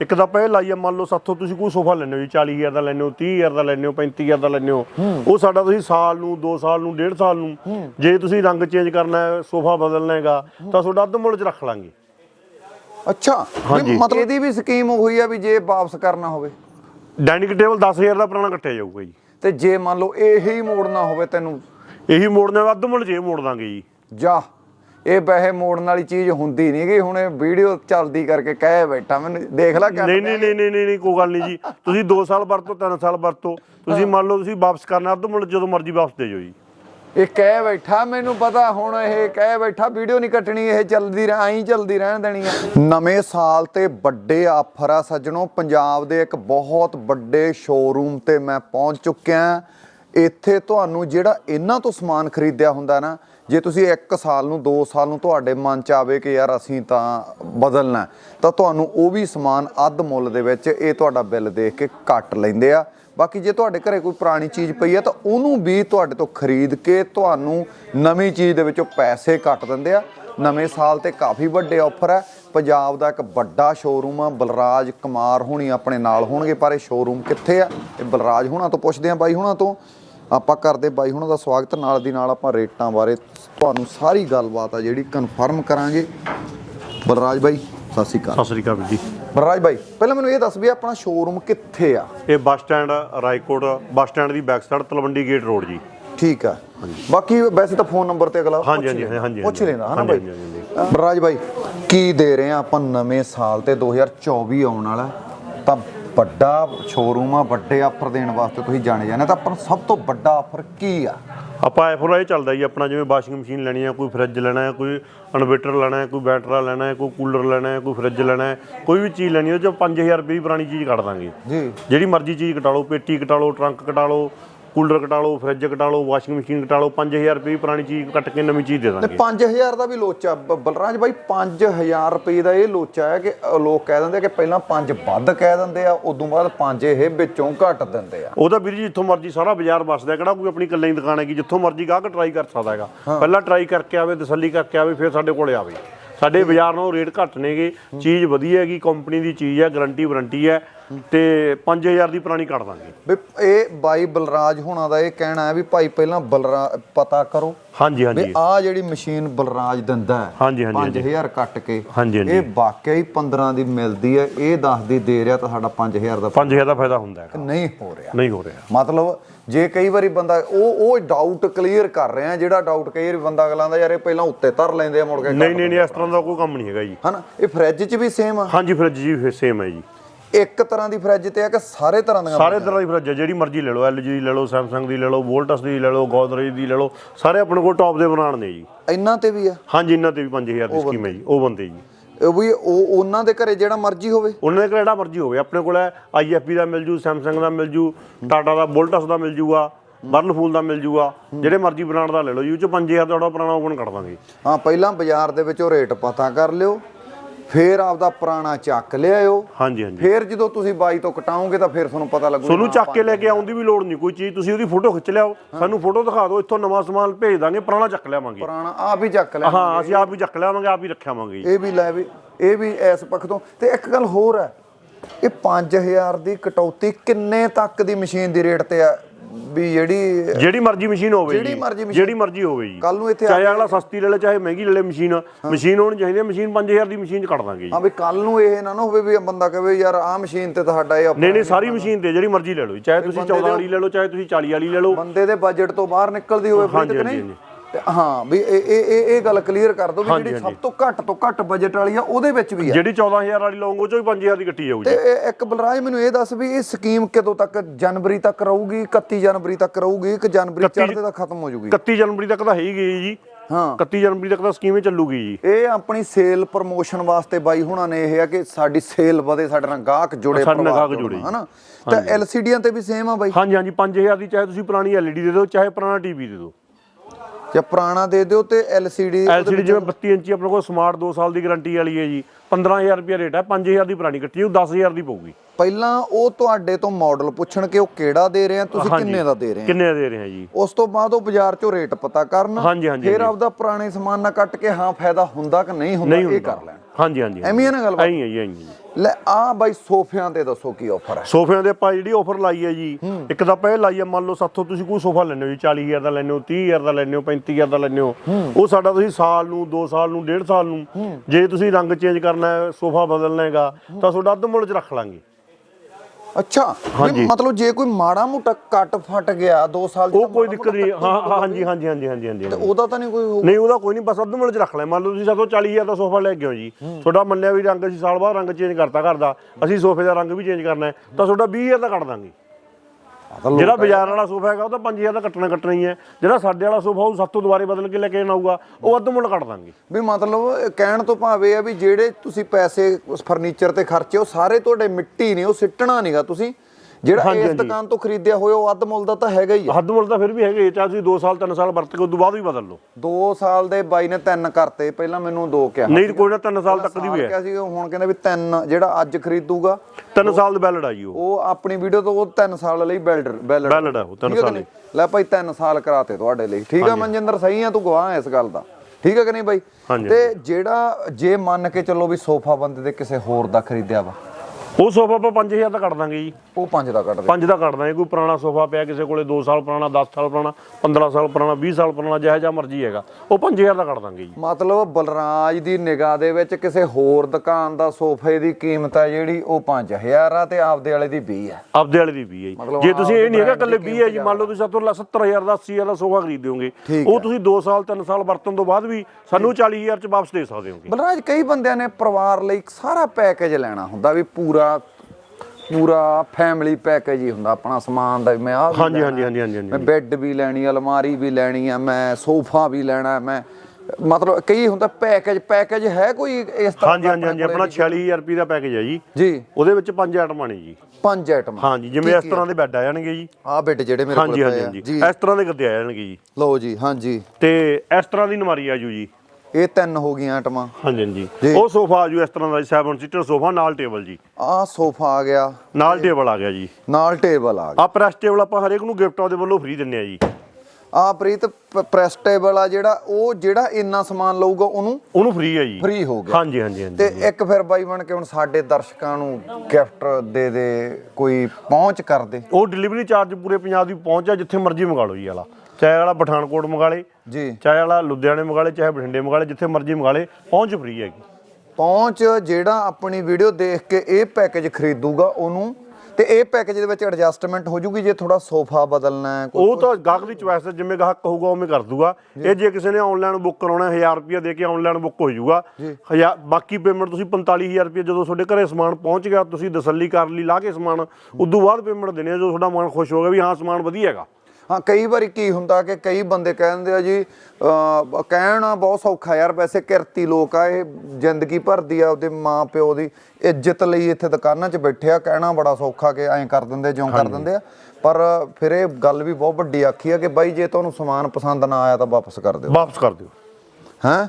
ਇੱਕ ਤਾਂ ਪਹਿਲ ਲਾਈ ਆ ਮੰਨ ਲਓ ਸਾਥੋਂ ਤੁਸੀਂ ਕੋਈ ਸੋਫਾ ਲੈਣੇ ਹੋ ਜੀ 40000 ਦਾ ਲੈਣੇ ਹੋ 30000 ਦਾ ਲੈਣੇ ਹੋ 35000 ਦਾ ਲੈਣੇ ਹੋ। ਉਹ ਸਾਡਾ ਤੁਸੀਂ ਸਾਲ ਨੂੰ 2 ਸਾਲ ਨੂੰ 1.5 ਸਾਲ ਨੂੰ ਜੇ ਤੁਸੀਂ ਰੰਗ ਚੇਂਜ ਕਰਨਾ ਹੈ ਸੋਫਾ ਬਦਲਣਾ ਹੈਗਾ ਤਾਂ ਤੁਹਾਡਾ ਅੱਧ ਮੁੱਲ 'ਚ ਰੱਖ ਲਾਂਗੇ। ਅੱਛਾ। ਮਤਲਬ ਇਹਦੀ ਵੀ ਸਕੀਮ ਉਹੀ ਆ ਵੀ ਜੇ ਵਾਪਸ ਕਰਨਾ ਹੋਵੇ। ਡਾਈਨਿੰਗ ਟੇਬਲ 10000 ਦਾ ਪੁਰਾਣਾ ਕੱਟਿਆ ਜਾਊਗਾ ਜੀ। ਤੇ ਜੇ ਮੰਨ ਲਓ ਇਹੀ ਮੋੜਨਾ ਹੋਵੇ ਤੈਨੂੰ ਇਹੀ ਮੋੜਨੇ ਅੱਧ ਮੁੱਲ 'ਚ ਇਹ ਮੋੜ ਦਾਂਗੇ ਜੀ। ਜਾ। ਇਹ ਪੈਸੇ ਮੋੜਨ ਵਾਲੀ ਚੀਜ਼ ਹੁੰਦੀ ਨਹੀਂ ਗੀ ਹੁਣ ਇਹ ਵੀਡੀਓ ਚੱਲਦੀ ਕਰਕੇ ਕਹਿ ਬੈਠਾ ਮੈਨੂੰ ਦੇਖ ਲੈ ਕਰ ਨਹੀਂ ਨਹੀਂ ਨਹੀਂ ਨਹੀਂ ਕੋਈ ਗੱਲ ਨਹੀਂ ਜੀ। ਤੁਸੀਂ 2 ਸਾਲ ਵਰਤੋ 3 ਸਾਲ ਵਰਤੋ। ਤੁਸੀਂ ਮੰਨ ਲਓ ਤੁਸੀਂ ਵਾਪਸ ਕਰਨਾ ਅੱਧ ਮੁੱਲ ਜਦੋਂ ਮਰਜ਼ੀ ਵਾਪਸ ਦੇ ਜਾਓ ਜੀ। ਇਹ ਕਹਿ ਬੈਠਾ ਮੈਨੂੰ ਪਤਾ ਹੁਣ ਇਹ ਕਹਿ ਬੈਠਾ ਵੀਡੀਓ ਨਹੀਂ ਕੱਟਣੀ ਇਹ ਚੱਲਦੀ ਰਹਿ ਐਂ ਚੱਲਦੀ ਰਹਿਣ ਦੇਣੀ ਆ। ਨਵੇਂ ਸਾਲ ਤੇ ਵੱਡੇ ਆਫਰ ਆ ਸੱਜਣੋ ਪੰਜਾਬ ਦੇ ਇੱਕ ਬਹੁਤ ਵੱਡੇ ਸ਼ੋਰੂਮ ਤੇ ਮੈਂ ਪਹੁੰਚ ਚੁੱਕਿਆ। ਇੱਥੇ ਤੁਹਾਨੂੰ ਜਿਹੜਾ ਇਹਨਾਂ ਤੋਂ ਸਮਾਨ ਖਰੀਦਿਆ ਹੁੰਦਾ ਨਾ ਜੇ ਤੁਸੀਂ 1 ਸਾਲ ਨੂੰ 2 ਸਾਲ ਨੂੰ ਤੁਹਾਡੇ ਮਨ ਚ ਆਵੇ ਕਿ ਯਾਰ ਅਸੀਂ ਤਾਂ ਬਦਲਣਾ ਤਾਂ ਤੁਹਾਨੂੰ ਉਹ ਵੀ ਸਮਾਨ ਅੱਧ ਮੁੱਲ ਦੇ ਵਿੱਚ ਇਹ ਤੁਹਾਡਾ ਬਿੱਲ ਦੇਖ ਕੇ ਕੱਟ ਲੈਂਦੇ ਆ। ਬਾਕੀ ਜੇ ਤੁਹਾਡੇ ਘਰੇ ਕੋਈ ਪੁਰਾਣੀ ਚੀਜ਼ ਪਈ ਆ, ਤਾਂ ਉਹਨੂੰ ਵੀ ਤੁਹਾਡੇ ਤੋਂ ਖਰੀਦ ਕੇ ਤੁਹਾਨੂੰ ਨਵੀਂ ਚੀਜ਼ ਦੇ ਵਿੱਚੋਂ ਪੈਸੇ ਕੱਟ ਦਿੰਦੇ ਆ। ਨਵੇਂ ਸਾਲ ਤੇ ਕਾਫੀ ਵੱਡੇ ਆਫਰ ਹੈ ਪੰਜਾਬ ਦਾ ਇੱਕ ਵੱਡਾ ਸ਼ੋਰੂਮ ਆ, ਬਲਰਾਜ ਕੁਮਾਰ ਹੋਣੀ ਆਪਣੇ ਨਾਲ ਹੋਣਗੇ, ਪਰ ਇਹ ਸ਼ੋਰੂਮ ਕਿੱਥੇ ਆ? ਇਹ ਬਲਰਾਜ ਹੁਣਾਂ ਤੋਂ ਪੁੱਛਦੇ ਆ, ਬਾਈ ਹੋਣਾ ਤੋਂ। ਆਪਾਂ ਕਰਦੇ ਬਾਈ ਹੋਣਾ ਦਾ ਸਵਾਗਤ ਨਾਲ ਦੀ ਨਾਲ ਆਪਾਂ ਰੇਟਾਂ ਬਾਰੇ ਤੁਹਾਨੂੰ ਸਾਰੀ ਗੱਲਬਾਤ ਆ ਜਿਹੜੀ ਕਨਫਰਮ ਕਰਾਂਗੇ। ਬਲਰਾਜ ਬਾਈ ਸਤਿ ਸ਼੍ਰੀ ਅਕਾਲ। ਸਤਿ ਸ੍ਰੀ ਅਕਾਲ ਵੀਰ ਜੀ। ਬਲਰਾਜ ਬਾਈ ਪਹਿਲਾਂ ਮੈਨੂੰ ਇਹ ਦੱਸ ਵੀ ਆਪਣਾ ਸ਼ੋਰੂਮ ਕਿੱਥੇ ਆ? ਇਹ bus stand Raikot bus stand ਦੀ back side Talwandi gate road ਜੀ। ਠੀਕ ਆ। ਬਾਕੀ ਵੈਸੇ ਤਾਂ ਫੋਨ ਨੰਬਰ ਤੇ ਅਗਲਾ ਹਾਂਜੀ, ਪੁੱਛ ਹਾਂਜੀ, ਹਾਂਜੀ, ਪੁੱਛ। ਲੈਂਦਾ ਹਨਾ ਬਾਈ? ਬਲਰਾਜ ਬਾਈ ਕੀ ਦੇ ਰਹੇ ਆ ਆਪਾਂ ਨਵੇਂ ਸਾਲ ਤੇ? 2024 ਆਉਣ ਵਾਲਾ। ਤਾਂ ਵੱਡਾ ਸ਼ੋਰੂਮ ਆ ਵੱਡੇ ਆਫਰ ਦੇਣ ਵਾਸਤੇ ਤੁਸੀਂ ਜਾਣੇ ਜਾਂਦੇ ਤਾਂ ਆਪਾਂ ਸਭ ਤੋਂ ਵੱਡਾ ਆਫਰ ਕੀ ਆ? ਆਪਾਂ ਐਫਰ ਇਹ ਚੱਲਦਾ ਜੀ ਆਪਣਾ ਜਿਵੇਂ ਵਾਸ਼ਿੰਗ ਮਸ਼ੀਨ ਲੈਣੀ ਹੈ ਕੋਈ ਫਰਿੱਜ ਲੈਣਾ ਹੈ ਕੋਈ ਇਨਵੇਟਰ ਲੈਣਾ ਹੈ ਕੋਈ ਬੈਟਰਾ ਲੈਣਾ ਹੈ ਕੋਈ ਕੂਲਰ ਲੈਣਾ ਹੈ ਕੋਈ ਫਰਿੱਜ ਲੈਣਾ ਹੈ ਕੋਈ ਵੀ ਚੀਜ਼ ਲੈਣੀ ਉਹ 'ਚੋਂ 5000 ਰੁਪਏ ਦੀ ਪੁਰਾਣੀ ਚੀਜ਼ ਕੱਢ ਦਾਂਗੇ। ਜੀ। ਜਿਹੜੀ ਮਰਜ਼ੀ ਚੀਜ਼ ਕਟਾ ਲਓ ਪੇਟੀ ਕਟਾ ਲਓ ਟਰੰਕ ਕਟਾ ਲਓ ਕੂਲਰ ਕਟਾ ਲਓ ਫਰਿੱਜ ਕਟਾ ਲਓ ਵਾਸ਼ਿੰਗ ਮਸ਼ੀਨ ਕਟਾ ਲਓ 5000 ਰੁਪਏ ਦੀ ਪੁਰਾਣੀ ਚੀਜ਼ ਕੱਟ ਕੇ ਨਵੀਂ ਚੀਜ਼ ਦੇ ਤੇ ਦਾਂਗੇ। 5000 ਦਾ ਵੀ ਲੋਚਾ ਬਲਰਾਜ ਬਾਈ 5000 ਰੁਪਏ ਦਾ ਇਹ ਲੋਚਾ ਹੈ ਕਿ ਲੋਕ ਕਹਿ ਦਿੰਦੇ ਕਿ ਪਹਿਲਾਂ 5 ਵੱਧ ਕਹਿ ਦਿੰਦੇ ਆ ਉਦੋਂ ਬਾਅਦ 5 ਇਹ ਵਿੱਚੋਂ ਘੱਟ ਦਿੰਦੇ ਆ। ਉਹਦਾ ਵੀਰ ਜੀ ਜਿੱਥੋਂ ਮਰਜ਼ੀ ਸਾਰਾ ਬਾਜ਼ਾਰ ਵਸਦਾ ਕਿਹੜਾ ਕੋਈ ਆਪਣੀ ਇਕੱਲੇ ਹੀ ਦੁਕਾਨ ਹੈਗੀ ਜਿੱਥੋਂ ਮਰਜ਼ੀ ਗਾਹਕ ਟਰਾਈ ਕਰ ਸਕਦਾ ਹੈਗਾ। ਪਹਿਲਾਂ ਟਰਾਈ ਕਰਕੇ ਆਵੇ ਤਸੱਲੀ ਕਰਕੇ ਆਵੇ ਫਿਰ ਸਾਡੇ ਕੋਲੇ ਆਵੇ। ਸਾਡੇ ਬਾਜ਼ਾਰ ਨਾਲੋਂ ਰੇਟ ਘੱਟ ਨੇਗੇ ਚੀਜ਼ ਵਧੀਆ ਹੈਗੀ ਕੰਪਨੀ ਦੀ ਚੀਜ਼ ਹੈ ਗਾਰੰਟੀ ਵਾਰੰਟੀ ਹੈ। ਤੇ 5000 ਦੀ ਪੁਰਾਣੀ ਕੱਢ ਦਾਂਗੇ ਵੀ ਇਹ ਬਾਈ ਬਲਰਾਜ ਹੋਣਾ ਦਾ ਇਹ ਕਹਿਣਾ ਹੈ ਵੀ ਭਾਈ ਪਹਿਲਾਂ ਬਲਰਾ ਪਤਾ ਕਰੋ। ਹਾਂਜੀ ਵੀ ਹਾਂਜੀ ਆ ਜਿਹੜੀ ਮਸ਼ੀਨ ਬਲਰਾਜ ਦਿੰਦਾ ਹੈ ਹਾਂਜੀ, ਹਾਂਜੀ, ਹਾਂਜੀ। 5000 ਕੱਟ ਕੇ। ਇਹ ਵਾਕਿਆ ਹੀ 15 ਦੀ ਮਿਲਦੀ ਹੈ ਇਹ 10 ਦੀ ਰਿਹਾ ਤਾਂ ਸਾਡਾ 5000 ਦਾ 5000 ਦਾ ਫਾਇਦਾ ਹੁੰਦਾ ਹੈਗਾ। ਨਹੀਂ ਹੋ ਰਿਹਾ। ਨਹੀਂ ਹੋ ਰਿਹਾ। ਮਤਲਬ ਜੇ ਕਈ ਵਾਰੀ ਬੰਦਾ ਉਹ ਉਹ ਡਾਊਟ ਕਲੀਅਰ ਕਰ ਰਿਹਾ ਜਿਹੜਾ ਡਾਊਟ ਕਈ ਵਾਰੀ ਬੰਦਾ ਅਗਲਾ ਦਾ ਯਾਰ ਇਹ ਪਹਿਲਾਂ ਉੱਤੇ ਧਰ ਲੈਂਦੇ ਆ ਮੁੜ ਕੇ ਨਹੀਂ ਨਹੀਂ ਨਹੀਂ ਇਸ ਤਰ੍ਹਾਂ ਦਾ ਕੋਈ ਕੰਮ ਨਹੀਂ ਹੈਗਾ ਜੀ। ਹਨਾ? ਇਹ ਫ੍ਰਿਜ 'ਚ ਵੀ ਸੇਮ ਆ? ਹਾਂਜੀ ਫਰਿੱਜ ਜੀ ਸੇਮ ਹੈ ਜੀ। ਇੱਕ ਤਰ੍ਹਾਂ ਦੀ ਫ੍ਰਿਜ ਤੇ ਆ ਕਿ ਸਾਰੇ ਤਰ੍ਹਾਂ ਦੀਆਂ ਸਾਰੇ ਤਰ੍ਹਾਂ ਦੀ ਫਰਿੱਜ ਹੈ ਜਿਹੜੀ ਮਰਜ਼ੀ ਲੈ ਲਓ LG ਦੀ ਲੈ ਲਓ Samsung ਦੀ ਲੈ ਲਓ ਵੋਲਟਸ ਦੀ ਲੈ ਲਓ ਗੋਦਰੇਜ ਦੀ ਲੈ ਲਓ ਸਾਰੇ ਆਪਣੇ ਕੋਲ ਟੌਪ ਦੇ ਬਣਾਉਣ ਨੇ ਜੀ। ਇੰਨਾ ਤੇ ਵੀ ਆ? ਹਾਂਜੀ ਇਹਨਾਂ ਤੇ ਵੀ 5000 ਦੀ ਸਕੀਮ ਹੈ ਜੀ ਉਹ ਬੰਦੇ ਜੀ। ਇਹ ਵੀ ਉਹ ਉਹਨਾਂ ਦੇ ਘਰੇ ਜਿਹੜਾ ਮਰਜ਼ੀ ਹੋਵੇ? ਉਹਨਾਂ ਦੇ ਕੋਲ ਜਿਹੜਾ ਮਰਜ਼ੀ ਹੋਵੇ ਆਪਣੇ ਕੋਲ ਆਈਐਫਬੀ ਦਾ ਮਿਲ ਜੂ ਸੈਮਸੰਗ ਦਾ ਮਿਲ ਜੂ ਟਾਟਾ ਦਾ ਵੋਲਟਸ ਦਾ ਮਿਲ ਜੂਗਾ ਵਰਲਫੂਲ ਦਾ ਮਿਲ ਜੂਗਾ ਜਿਹੜੇ ਮਰਜ਼ੀ ਬ੍ਰਾਂਡ ਦਾ ਲੈ ਲਓ ਜੀ ਉਹ ਚ 5000 ਦਾ ਤੁਹਾਡਾ ਪੁਰਾਣਾ ਓਪਨ ਕਰ ਦਾਂਗੇ। ਹਾਂ ਪਹਿਲਾਂ ਬਾਜ਼ਾਰ ਦੇ ਵਿੱਚ ਉਹ ਰੇਟ ਪਤਾ ਕਰ ਲਿਓ ਫੇਰ ਆਪਦਾ ਪੁਰਾਣਾ ਚੱਕ ਲਿਆਇਓ। ਹਾਂਜੀ ਹਾਂਜੀ। ਫੇਰ ਜਦੋਂ ਤੁਸੀਂ ਬਾਈ ਤੋਂ ਕਟਾਓਗੇ ਤਾਂ ਫਿਰ ਤੁਹਾਨੂੰ ਪਤਾ ਲੱਗੂ ਤੁਹਾਨੂੰ ਚੱਕ ਕੇ ਲੈ ਕੇ ਆਉਣ ਦੀ ਵੀ ਲੋੜ ਨਹੀਂ ਕੋਈ ਚੀਜ਼। ਤੁਸੀਂ ਉਹਦੀ ਫੋਟੋ ਖਿੱਚ ਲਿਆਓ। ਸਾਨੂੰ ਫੋਟੋ ਦਿਖਾ ਦਿਓ। ਇੱਥੋਂ ਨਵਾਂ ਸਮਾਨ ਭੇਜ ਦਾਂਗੇ ਪੁਰਾਣਾ ਚੱਕ ਲਿਆਵਾਂਗੇ। ਪੁਰਾਣਾ ਆਪ ਹੀ ਚੱਕ ਲਿਆ ਹਾਂ ਅਸੀਂ ਆਪ ਹੀ ਚੱਕ ਲਿਆਵਾਂਗੇ ਆਪ ਹੀ ਰੱਖਿਆਵਾਂਗੇ ਇਹ ਵੀ ਲੈ ਵੀ ਇਹ ਵੀ ਇਸ ਪੱਖ ਤੋਂ। ਤੇ ਇੱਕ ਗੱਲ ਹੋਰ ਹੈ ਇਹ 5000 ਦੀ ਕਟੌਤੀ ਕਿੰਨੇ ਤੱਕ ਦੀ ਮਸ਼ੀਨ ਦੀ ਰੇਟ ਤੇ ਆ? ਵੀ ਜਿਹੜੀ ਜਿਹੜੀ ਮਰਜ਼ੀ ਮਸ਼ੀਨ ਹੋਵੇ ਜਿਹੜੀ ਮਰਜ਼ੀ ਮਸ਼ੀਨ- ਜਿਹੜੀ ਮਰਜ਼ੀ ਹੋਵੇ ਜੀ। ਕੱਲ ਨੂੰ ਇੱਥੇ ਆ ਚਾਹੇ ਅਗਲਾ ਸਸਤੀ ਲੈ ਲੈ ਚਾਹੇ ਮਹਿੰਗੀ ਲੈ ਲੈ ਮਸ਼ੀਨ। ਮਸ਼ੀਨ ਹੋਣੀ ਚਾਹੀਦੀ ਹੈ ਮਸ਼ੀਨ 5000 ਦੀ ਮਸ਼ੀਨ ਚ ਕੱਢ ਦਾਂਗੇ ਜੀ। ਹਾਂ ਵੀ ਕੱਲ ਨੂੰ ਇਹ ਨਾ ਨਾ ਹੋਵੇ ਵੀ ਬੰਦਾ ਕਹੇ ਯਾਰ ਆਹ ਮਸ਼ੀਨ ਤੇ ਤੁਹਾਡਾ ਇਹ ਨਹੀਂ ਨਹੀਂ ਸਾਰੀ ਮਸ਼ੀਨ ਤੇ ਜਿਹੜੀ ਮਰਜ਼ੀ ਲੈ ਲਓ ਚਾਹੇ ਤੁਸੀਂ 14 ਵਾਲੀ ਲੈ ਲਓ ਚਾਹੇ ਤੁਸੀਂ 40 ਵਾਲੀ ਲੈ ਲਓ। ਬੰਦੇ ਦੇ ਬਜਟ ਤੋਂ ਬਾਹਰ ਨਿਕਲਦੀ ਹੋਵੇ ਕਿ ਹਾਂਜੀ, ਨਹੀਂ? ਤੇ ਹਾਂ ਵੀ ਇਹ ਇਹ ਇਹ ਗੱਲ ਕਲੀਅਰ ਕਰ ਦਿਓ ਵੀ ਜਿਹੜੀ। ਸਭ ਤੋਂ ਘੱਟ ਤੋਂ ਘੱਟ ਬਜਟ ਵਾਲੀ ਆ ਉਹਦੇ ਵਿੱਚ ਵੀ ਆ। ਜਿਹੜੀ 14000 ਵਾਲੀ ਲਓਗੇ ਉਹ ਚੋਂ ਵੀ 5000 ਦੀ ਕੱਟੀ ਜਾਊ ਤੇ ਇੱਕ ਬਲਰਾਜ ਮੈਨੂੰ ਇਹ ਦੱਸ ਵੀ ਇਹ ਸਕੀਮ ਕਦੋਂ ਤੱਕ ਜਨਵਰੀ ਤੱਕ ਰਹੂਗੀ 31 ਜਨਵਰੀ ਤੱਕ ਰਹੂਗੀ ਕਿ ਜਨਵਰੀ ਚੜ੍ਹਦੇ ਤੱਕ ਖਤਮ ਹੋ ਜੂਗੀ 31 ਜਨਵਰੀ ਤੱਕ ਤਾਂ ਹੈ ਹੀ ਗਈ ਜੀ। ਹਾਂ। 31 ਜਨਵਰੀ ਤੱਕ ਤਾਂ ਸਕੀਮ ਹੀ ਚੱਲੂਗੀ ਜੀ। ਇਹ ਆਪਣੀ ਸੇਲ ਪ੍ਰਮੋਸ਼ਨ ਵਾਸਤੇ ਬਾਈ ਹੁਣਾਂ ਨੇ ਇਹ ਆ ਕਿ ਸਾਡੀ ਸੇਲ ਵਧੇ ਸਾਡੇ ਨਾਲ ਗਾਹਕ ਜੁੜੇ ਸਾਡੇ ਨਾਲ ਗਾਹਕ ਜੁੜੇ। ਹਨਾ? ਤਾਂ ਐਲਸੀਡੀਆਂ ਤੇ ਵੀ ਸੇਮ ਆ ਬਾਈ? ਹਾਂਜੀ ਹਾਂਜੀ 5000 ਦੀ ਚਾਹੇ ਤੁਸੀਂ ਪੁਰਾਣੀ LED ਦੇ ਦਿਓ ਚਾਹੇ ਪੁਰਾਣਾ ਟੀਵੀ ਦੇ ਦਿਓ। ਜਾਂ ਪੁਰਾਣਾ ਦੇ ਦਿਓ ਤੇ ਐਲਸੀਡੀ LCD ਜਿਵੇਂ 32 ਇੰਚੀ ਆਪਣੇ ਕੋਲ ਸਮਾਰਟ 2 ਸਾਲ ਦੀ ਗਾਰੰਟੀ ਵਾਲੀ ਹੈ ਜੀ। 15000 ਰੁਪਏ ਰੇਟ ਹੈ 5000 ਦੀ ਪੁਰਾਣੀ ਕੱਟੀ ਉਹ 10000 ਦੀ ਪਊਗੀ। ਪਹਿਲਾਂ ਉਹ ਤੁਹਾਡੇ ਤੋਂ ਮਾਡਲ ਪੁੱਛਣ ਕਿ ਉਹ ਕਿਹੜਾ ਦੇ ਰਹੇ ਆ ਤੁਸੀਂ। ਕਿੰਨੇ ਦਾ ਦੇ ਰਹੇ ਆ? ਕਿੰਨੇ ਦੇ ਰਹੇ ਆ ਜੀ? ਉਸ ਤੋਂ ਬਾਅਦ ਉਹ ਬਾਜ਼ਾਰ ਚੋਂ ਰੇਟ ਪਤਾ ਕਰਨ ਫਿਰ। ਆਪਦਾ ਪੁਰਾਣੇ ਸਮਾਨ ਨਾਲ ਕੱਟ ਕੇ ਹਾਂ ਫਾਇਦਾ ਹੁੰਦਾ ਕਿ ਨਹੀਂ ਹੁੰਦਾ ਇਹ ਕਰ ਲੈਣ। ਹਾਂਜੀ ਹਾਂਜੀ ਐਵੇਂ ਨਾ ਗੱਲ ਐਂ ਹੀ ਹੈ ਜੀ ਐਂ ਹੀ ਲੈ ਆ ਬਾਈ ਸੋਫਿਆਂ ਤੇ ਦੱਸੋ ਕੀ ਆਫਰ ਹੈ। ਸੋਫਿਆਂ ਦੇ ਆਪਾਂ ਜਿਹੜੀ ਆਫਰ ਲਾਈ ਹੈ ਜੀ, ਇੱਕ ਤਾਂ ਪਹਿਲੇ ਲਾਈ ਹੈ, ਮੰਨ ਲਓ ਸਾਥੋਂ ਤੁਸੀਂ ਕੋਈ ਸੋਫਾ ਲੈਣੇ ਹੋ ਜੀ 40000 ਦਾ ਲੈਣੇ ਹੋ 30000 ਦਾ ਲੈਣੇ ਹੋ 35000 ਦਾ ਲੈਣੇ ਹੋ, ਉਹ ਸਾਡਾ ਤੁਸੀਂ ਸਾਲ ਨੂੰ 2 ਸਾਲ ਨੂੰ 1.5 ਸਾਲ ਨੂੰ, ਜੇ ਤੁਸੀਂ ਰੰਗ ਚੇਂਜ ਕਰਨਾ ਹੈ, ਸੋਫਾ ਬਦਲਣਾ ਹੈਗਾ, ਤਾਂ ਤੁਹਾਡਾ ਅੱਧ ਮੁੱਲ 'ਚ ਰੱਖ ਲਾਂਗੇ। ਅੱਛਾ ਹਾਂਜੀ। ਮਤਲਬ ਜੇ ਕੋਈ ਮਾੜਾ ਮੋਟਾ ਕੱਟ ਫਟ ਗਿਆ 2 ਸਾਲ ਚ ਉਹ ਤਾਂ ਕੋਈ ਮਾੜਾ ਦਿੱਕਤ ਨਹੀਂ। ਹਾਂ ਹਾਂ ਹਾਂਜੀ ਹਾਂਜੀ ਹਾਂਜੀ ਹਾਂਜੀ ਹਾਂਜੀ ਤੇ ਹਾਂਜੀ। ਉਹਦਾ ਤਾਂ ਨਹੀਂ ਕੋਈ ਹੋਊ ਨਹੀਂ ਉਹਦਾ ਕੋਈ ਨਹੀਂ ਬਸ ਅੱਧ ਮੁੱਲ 'ਚ ਰੱਖ ਲੈ। ਮੰਨ ਲਓ ਤੁਸੀਂ 40000 ਦਾ ਸੋਫਾ ਲੈ ਕੇ ਆਓ ਜੀ। ਤੁਹਾਡਾ ਮੰਨਿਆ ਵੀ ਰੰਗ ਅਸੀਂ ਸਾਲ ਬਾਅਦ ਰੰਗ ਚੇਂਜ ਕਰਤਾ ਘਰ ਦਾ। ਅਸੀਂ ਸੋਫੇ ਦਾ ਰੰਗ ਵੀ ਚੇਂਜ ਕਰਨਾ ਹੈ। ਤਾਂ ਤੁਹਾਡਾ 20000 ਦਾ ਕੱਟ ਦਾਂਗੇ। ਜਿਹੜਾ ਬਾਜ਼ਾਰ ਵਾਲਾ ਸੋਫਾ ਹੈਗਾ ਉਹ ਤਾਂ 5000 ਦਾ ਕੱਟਣਾ ਕੱਟਣਾ ਹੀ ਹੈ। ਜਿਹੜਾ ਸਾਡੇ ਵਾਲਾ ਸੋਫਾ ਉਹ ਸਾਤੋਂ ਦੁਬਾਰੇ ਬਦਲ ਕੇ ਲੈ ਕੇ ਆਉਗਾ ਉਹ ਅੱਧ ਮੁੱਲ ਕੱਟ ਦਾਂਗੇ। ਵੀ ਮਤਲਬ ਕਹਿਣ ਤੋਂ ਭਾਵੇਂ ਆ ਵੀ ਜਿਹੜੇ ਤੁਸੀਂ ਪੈਸੇ ਉਸ ਫਰਨੀਚਰ ਤੇ ਖਰਚੇ ਉਹ ਸਾਰੇ ਤੁਹਾਡੇ ਮਿੱਟੀ ਨੇ ਉਹ ਸਿੱਟਣਾ ਨਹੀਂਗਾ ਤੁਸੀਂ। ਜਿਹੜਾ ਇਸ। ਦੁਕਾਨ ਤੋਂ ਖਰੀਦਿਆ ਹੋਇਆ ਉਹ ਅੱਧ ਮੁੱਲ ਦਾ ਤਾਂ ਹੈਗਾ ਹੀ ਆ। ਹੱਦ ਮੁੱਲ ਤਾਂ ਫਿਰ ਵੀ ਹੈਗੇ ਚਾਹੇ ਤੁਸੀਂ 2 ਸਾਲ 3 ਸਾਲ ਵਰਤ ਕੇ ਉਸ ਤੋਂ ਬਾਅਦ ਵੀ ਬਦਲ ਲਓ। 2 ਸਾਲ ਦੇ ਬਾਈ ਨੇ ਤਿੰਨ ਕਰਤੇ ਪਹਿਲਾਂ ਮੈਨੂੰ ਦੋ ਕਿਹਾ ਨਹੀਂ ਕੋਈ ਨਾ 3 ਸਾਲ ਤੱਕ ਦੀ ਵੀ ਹੈ। ਕਿਹਾ ਸੀ ਹੁਣ ਕਹਿੰਦਾ ਵੀ ਤਿੰਨ ਜਿਹੜਾ ਅੱਜ ਖਰੀਦੂਗਾ 3 ਸਾਲ ਦਾ ਬੈਲਡ ਆ ਜੀ ਉਹ। ਆਪਣੀ ਵੀਡੀਓ ਤੋਂ ਉਹ 3 ਸਾਲ ਲਈ ਬੈਲਡਰ ਬੈਲਡ ਬੈਲਡ ਆ ਉਹ 3 ਠੀਕ ਹੈ ਕਿ ਸਾਲ ਲੈ ਭਾਈ 3 ਸਾਲ ਕਰਾਤੇ ਤੁਹਾਡੇ ਲਈ। ਠੀਕ ਹੈ ਮਨਜਿੰਦਰ ਸਹੀ ਆ ਤੂੰ ਗਵਾਹ ਹੈ ਇਸ ਗੱਲ ਦਾ। ਠੀਕ ਹੈ ਕਿ ਨਹੀਂ ਬਾਈ। ਤੇ ਜਿਹੜਾ ਜੇ ਮੰਨ ਕੇ ਚੱਲੋ ਵੀ ਸੋਫਾ ਬੰਦੇ ਦੇ ਕਿਸੇ ਹੋਰ ਦਾ ਖਰੀਦਿਆ ਵਾ ਉਹ ਸੋਫਾ ਆਪਾਂ 5000 ਦਾ ਕੱਟ ਦਾਂਗੇ ਜੀ। ਉਹ 5 ਦਾ ਕੱਢ ਦੇ 5 ਦਾ ਕੱਟ ਦਾਂਗੇ ਕੋਈ ਪੁਰਾਣਾ ਸੋਫਾ ਪਿਆ ਕਿਸੇ ਕੋਲੇ 2 ਸਾਲ ਪੁਰਾਣਾ 10 ਸਾਲ ਪੁਰਾਣਾ 15 ਸਾਲ ਪੁਰਾਣਾ 20 ਸਾਲ ਪੁਰਾਣਾ ਜਿਹੋ ਜਿਹਾ ਮਰਜ਼ੀ ਹੈਗਾ ਉਹ 5000 ਦਾ ਕੱਟ ਦਾਂਗੇ ਜੀ। ਮਤਲਬ ਬਲਰਾਜ ਦੀ ਨਿਗਾਹ ਦੇ ਵਿੱਚ ਕਿਸੇ ਹੋਰ ਦੁਕਾਨ ਦਾ ਸੋਫੇ ਦੀ ਕੀਮਤ ਹੈ ਜਿਹੜੀ ਉਹ 5000 ਆ ਤੇ ਆਪਦੇ ਵਾਲੇ ਦੀ 20 ਹੈ ਆਪਦੇ ਵਾਲੇ ਦੀ 20 ਹੈ ਜੀ। ਜੇ ਤੁਸੀਂ ਇਹ ਨਹੀਂ ਹੈਗਾ ਦੀ 20 ਹੈ ਜੀ ਮੰਨ ਲਓ ਤੁਸੀਂ ਸਾਤੋਂ 70000 ਦਾ 80000 ਦਾ ਸੋਫਾ ਖਰੀਦ ਦਿਓਗੇ ਉਹ ਤੁਸੀਂ 2 ਸਾਲ 3 ਸਾਲ ਵਰਤਣ ਤੋਂ ਬਾਅਦ ਵੀ ਸਾਨੂੰ 40000 ਚ ਵਾਪਸ ਦੇ ਸਕਦੇ ਹੋਗੇ। ਬਲਰਾਜ ਕਈ ਬੰਦਿਆਂ ਨੇ ਪਰਿਵਾਰ ਲਈ ਸਾਰਾ ਪੈਕੇਜ ਲੈਣਾ ਹੁੰਦਾ ਵੀ ਪੂਰਾ ਪੂਰਾ ਫੈਮਿਲੀ ਪੈਕੇਜ ਹੀ ਹੁੰਦਾ ਆਪਣਾ ਸਮਾਨ ਦਾ ਮੈਂ ਆਹ ਵੀ ਹਾਂਜੀ, ਹਾਂਜੀ, ਹਾਂਜੀ, ਹਾਂਜੀ, ਹਾਂਜੀ। ਮੈਂ ਬੈੱਡ ਵੀ ਲੈਣੀ ਅਲਮਾਰੀ ਵੀ ਲੈਣੀ ਆ ਮੈਂ ਸੋਫਾ ਵੀ ਲੈਣਾ ਮੈਂ ਮਤਲਬ ਕਈ ਹੁੰਦਾ ਪੈਕੇਜ ਪੈਕੇਜ ਹੈ ਕੋਈ ਇਸ ਤਰ੍ਹਾਂ ਹਾਂਜੀ ਹਾਂਜੀ ਹਾਂਜੀ ਆਪਣੇ ਆਪਣਾ ਕੋਲੇ 46000 ਰੁਪਏ ਦਾ ਪੈਕੇਜ ਹੈ ਜੀ। ਜੀ। ਉਹਦੇ ਵਿੱਚ ਪੰਜ ਆਈਟਮਾਂ ਨੇ ਜੀ। ਪੰਜ ਆਈਟਮ। ਹਾਂਜੀ ਜਿਵੇਂ ਇਸ ਤਰ੍ਹਾਂ ਦੇ ਬੈੱਡ ਆ ਜਾਣਗੇ ਜੀ। ਆ ਬੈੱਡ ਜਿਹੜੇ ਮੇਰੇ ਕੋਲ ਹਾਂਜੀ ਹਾਂਜੀ ਪਏ ਆ। ਹਾਂਜੀ। ਜੀ। ਇਸ ਤਰ੍ਹਾਂ ਦੇ ਗੱਦੇ ਆ ਜਾਣਗੇ ਜੀ। ਲਓ ਜੀ ਹਾਂਜੀ। ਤੇ ਇਸ ਤਰ੍ਹਾਂ ਦੀ ਨਮਾਰੀ ਆ ਜੂ ਜੀ। ਇਹ ਤਿੰਨ ਹੋ ਗਈਆਂ ਆਈਟਮਾਂ। ਹਾਂਜੀ ਹਾਂਜੀ। ਉਹ ਸੋਫਾ ਆ ਜੂ ਇਸ ਤਰ੍ਹਾਂ ਦਾ 7 ਸੀਟਰ ਸੋਫਾ ਨਾਲ ਟੇਬਲ ਜੀ। ਆ ਸੋਫਾ ਆ ਗਿਆ। ਨਾਲ ਟੇਬਲ ਆ ਗਿਆ ਜੀ। ਨਾਲ ਟੇਬਲ ਆ ਗਿਆ। ਆ ਪ੍ਰੈਸ ਟੇਬਲ ਆਪਾਂ ਹਰੇਕ ਨੂੰ ਗਿਫਟ ਉਹਦੇ ਵੱਲੋਂ ਫ੍ਰੀ ਦਿੰਨੇ ਆ ਜੀ। ਆ ਪ੍ਰੀਤ ਪ੍ਰੈਸ ਟੇਬਲ ਆ ਜਿਹੜਾ ਉਹ ਜਿਹੜਾ ਇੰਨਾ ਸਮਾਨ ਲਊਗਾ ਉਹਨੂੰ ਉਹਨੂੰ ਫ੍ਰੀ ਹੈ ਜੀ। ਫ੍ਰੀ ਹੋ ਗਿਆ। ਹਾਂਜੀ ਹਾਂਜੀ ਹਾਂਜੀ ਤੇ ਇੱਕ ਫਿਰ ਬਾਈ ਬਣ ਕੇ ਹੁਣ ਸਾਡੇ ਦਰਸ਼ਕਾਂ ਨੂੰ ਗਿਫਟ ਦੇ ਦੇ ਕੋਈ ਪਹੁੰਚ ਕਰ ਦੇ। ਉਹ ਡਿਲੀਵਰੀ ਚਾਰਜ ਪੂਰੇ ਪੰਜਾਬ ਦੀ ਪਹੁੰਚਾ ਜਿੱਥੇ ਮਰਜ਼ੀ ਮੰਗਾ ਲਓ ਜੀ ਵਾਲਾ। ਚਾਹੇ ਵਾਲਾ ਪਠਾਨਕੋਟ ਮੰਗਾ ਲੇ ਜੀ। ਚਾਹੇ ਵਾਲਾ ਲੁਧਿਆਣੇ ਮੰਗਾ ਲੇ ਚਾਹੇ ਬਠਿੰਡੇ ਮੰਗਾ ਲੇ ਜਿੱਥੇ ਮਰਜ਼ੀ ਮੰਗਾ ਲੇ ਪਹੁੰਚ ਫ੍ਰੀ ਹੈਗੀ। ਪਹੁੰਚ ਜਿਹੜਾ ਆਪਣੀ ਵੀਡੀਓ ਦੇਖ ਕੇ ਇਹ ਪੈਕੇਜ ਖਰੀਦੂਗਾ ਉਹਨੂੰ ਤੇ ਇਹ ਪੈਕੇਜ ਦੇ ਵਿੱਚ ਐਡਜਸਟਮੈਂਟ ਹੋ ਜੂਗੀ ਜੇ ਥੋੜਾ ਸੋਫਾ ਬਦਲਣਾ ਹੈ ਉਹ ਤਾਂ ਗਾਹਕ ਦੀ ਚੁਆਇਸ ਹੈ ਜਿਵੇਂ ਗਾਹਕ ਕਹੂਗਾ ਉਵੇਂ ਕਰ ਦੂਗਾ। ਇਹ ਜੇ ਕਿਸੇ ਨੇ ਆਨਲਾਈਨ ਬੁੱਕ ਕਰਾਉਣਾ 1000 ਰੁਪਏ ਦੇ ਕੇ ਆਨਲਾਈਨ ਬੁੱਕ ਹੋ ਹਜ਼ਾਰ ਬਾਕੀ ਪੇਮੈਂਟ ਤੁਸੀਂ 45000 ਰੁਪਏ ਜਦੋਂ ਤੁਹਾਡੇ ਘਰੇ ਸਮਾਨ ਪਹੁੰਚ ਗਿਆ ਤੁਸੀਂ ਤਸੱਲੀ ਕਰ ਲਈ ਲਾ ਕੇ ਸਮਾਨ ਉਦੋਂ ਬਾਅਦ ਪੇਮੈਂਟ ਦੇਣੀ ਹੈ ਜਦੋਂ ਤੁਹਾਡਾ ਮਨ ਖੁਸ਼ ਹੋ ਗਿਆ ਵੀ ਹਾਂ ਸਮਾਨ ਵਧੀਆ ਹੈਗਾ। ਹਾਂ ਕਈ ਵਾਰੀ ਕੀ ਹੁੰਦਾ ਕਿ ਕਈ ਬੰਦੇ ਕਹਿੰਦੇ ਆ ਜੀ ਕਹਿਣਾ ਬਹੁਤ ਸੌਖਾ ਯਾਰ ਵੈਸੇ ਕਿਰਤੀ ਲੋਕ ਆ ਇਹ ਜ਼ਿੰਦਗੀ ਭਰ ਦੀ ਆ ਉਹਦੇ ਮਾਂ ਪਿਓ ਦੀ ਇੱਜ਼ਤ ਲਈ ਇੱਥੇ ਦੁਕਾਨਾਂ 'ਚ ਬੈਠੇ ਆ ਕਹਿਣਾ ਬੜਾ ਸੌਖਾ ਕਿ ਐਂ ਕਰ ਦਿੰਦੇ ਜਿਉਂ ਕਰ ਦਿੰਦੇ ਆ। ਪਰ ਫਿਰ ਇਹ ਗੱਲ ਵੀ ਬਹੁਤ ਵੱਡੀ ਆਖੀ ਆ ਕਿ ਬਾਈ ਜੇ ਤੁਹਾਨੂੰ ਸਮਾਨ ਪਸੰਦ ਨਾ ਆਇਆ ਤਾਂ ਵਾਪਸ ਕਰ ਦਿਓ। ਵਾਪਸ ਕਰ ਦਿਓ। ਹੈਂ?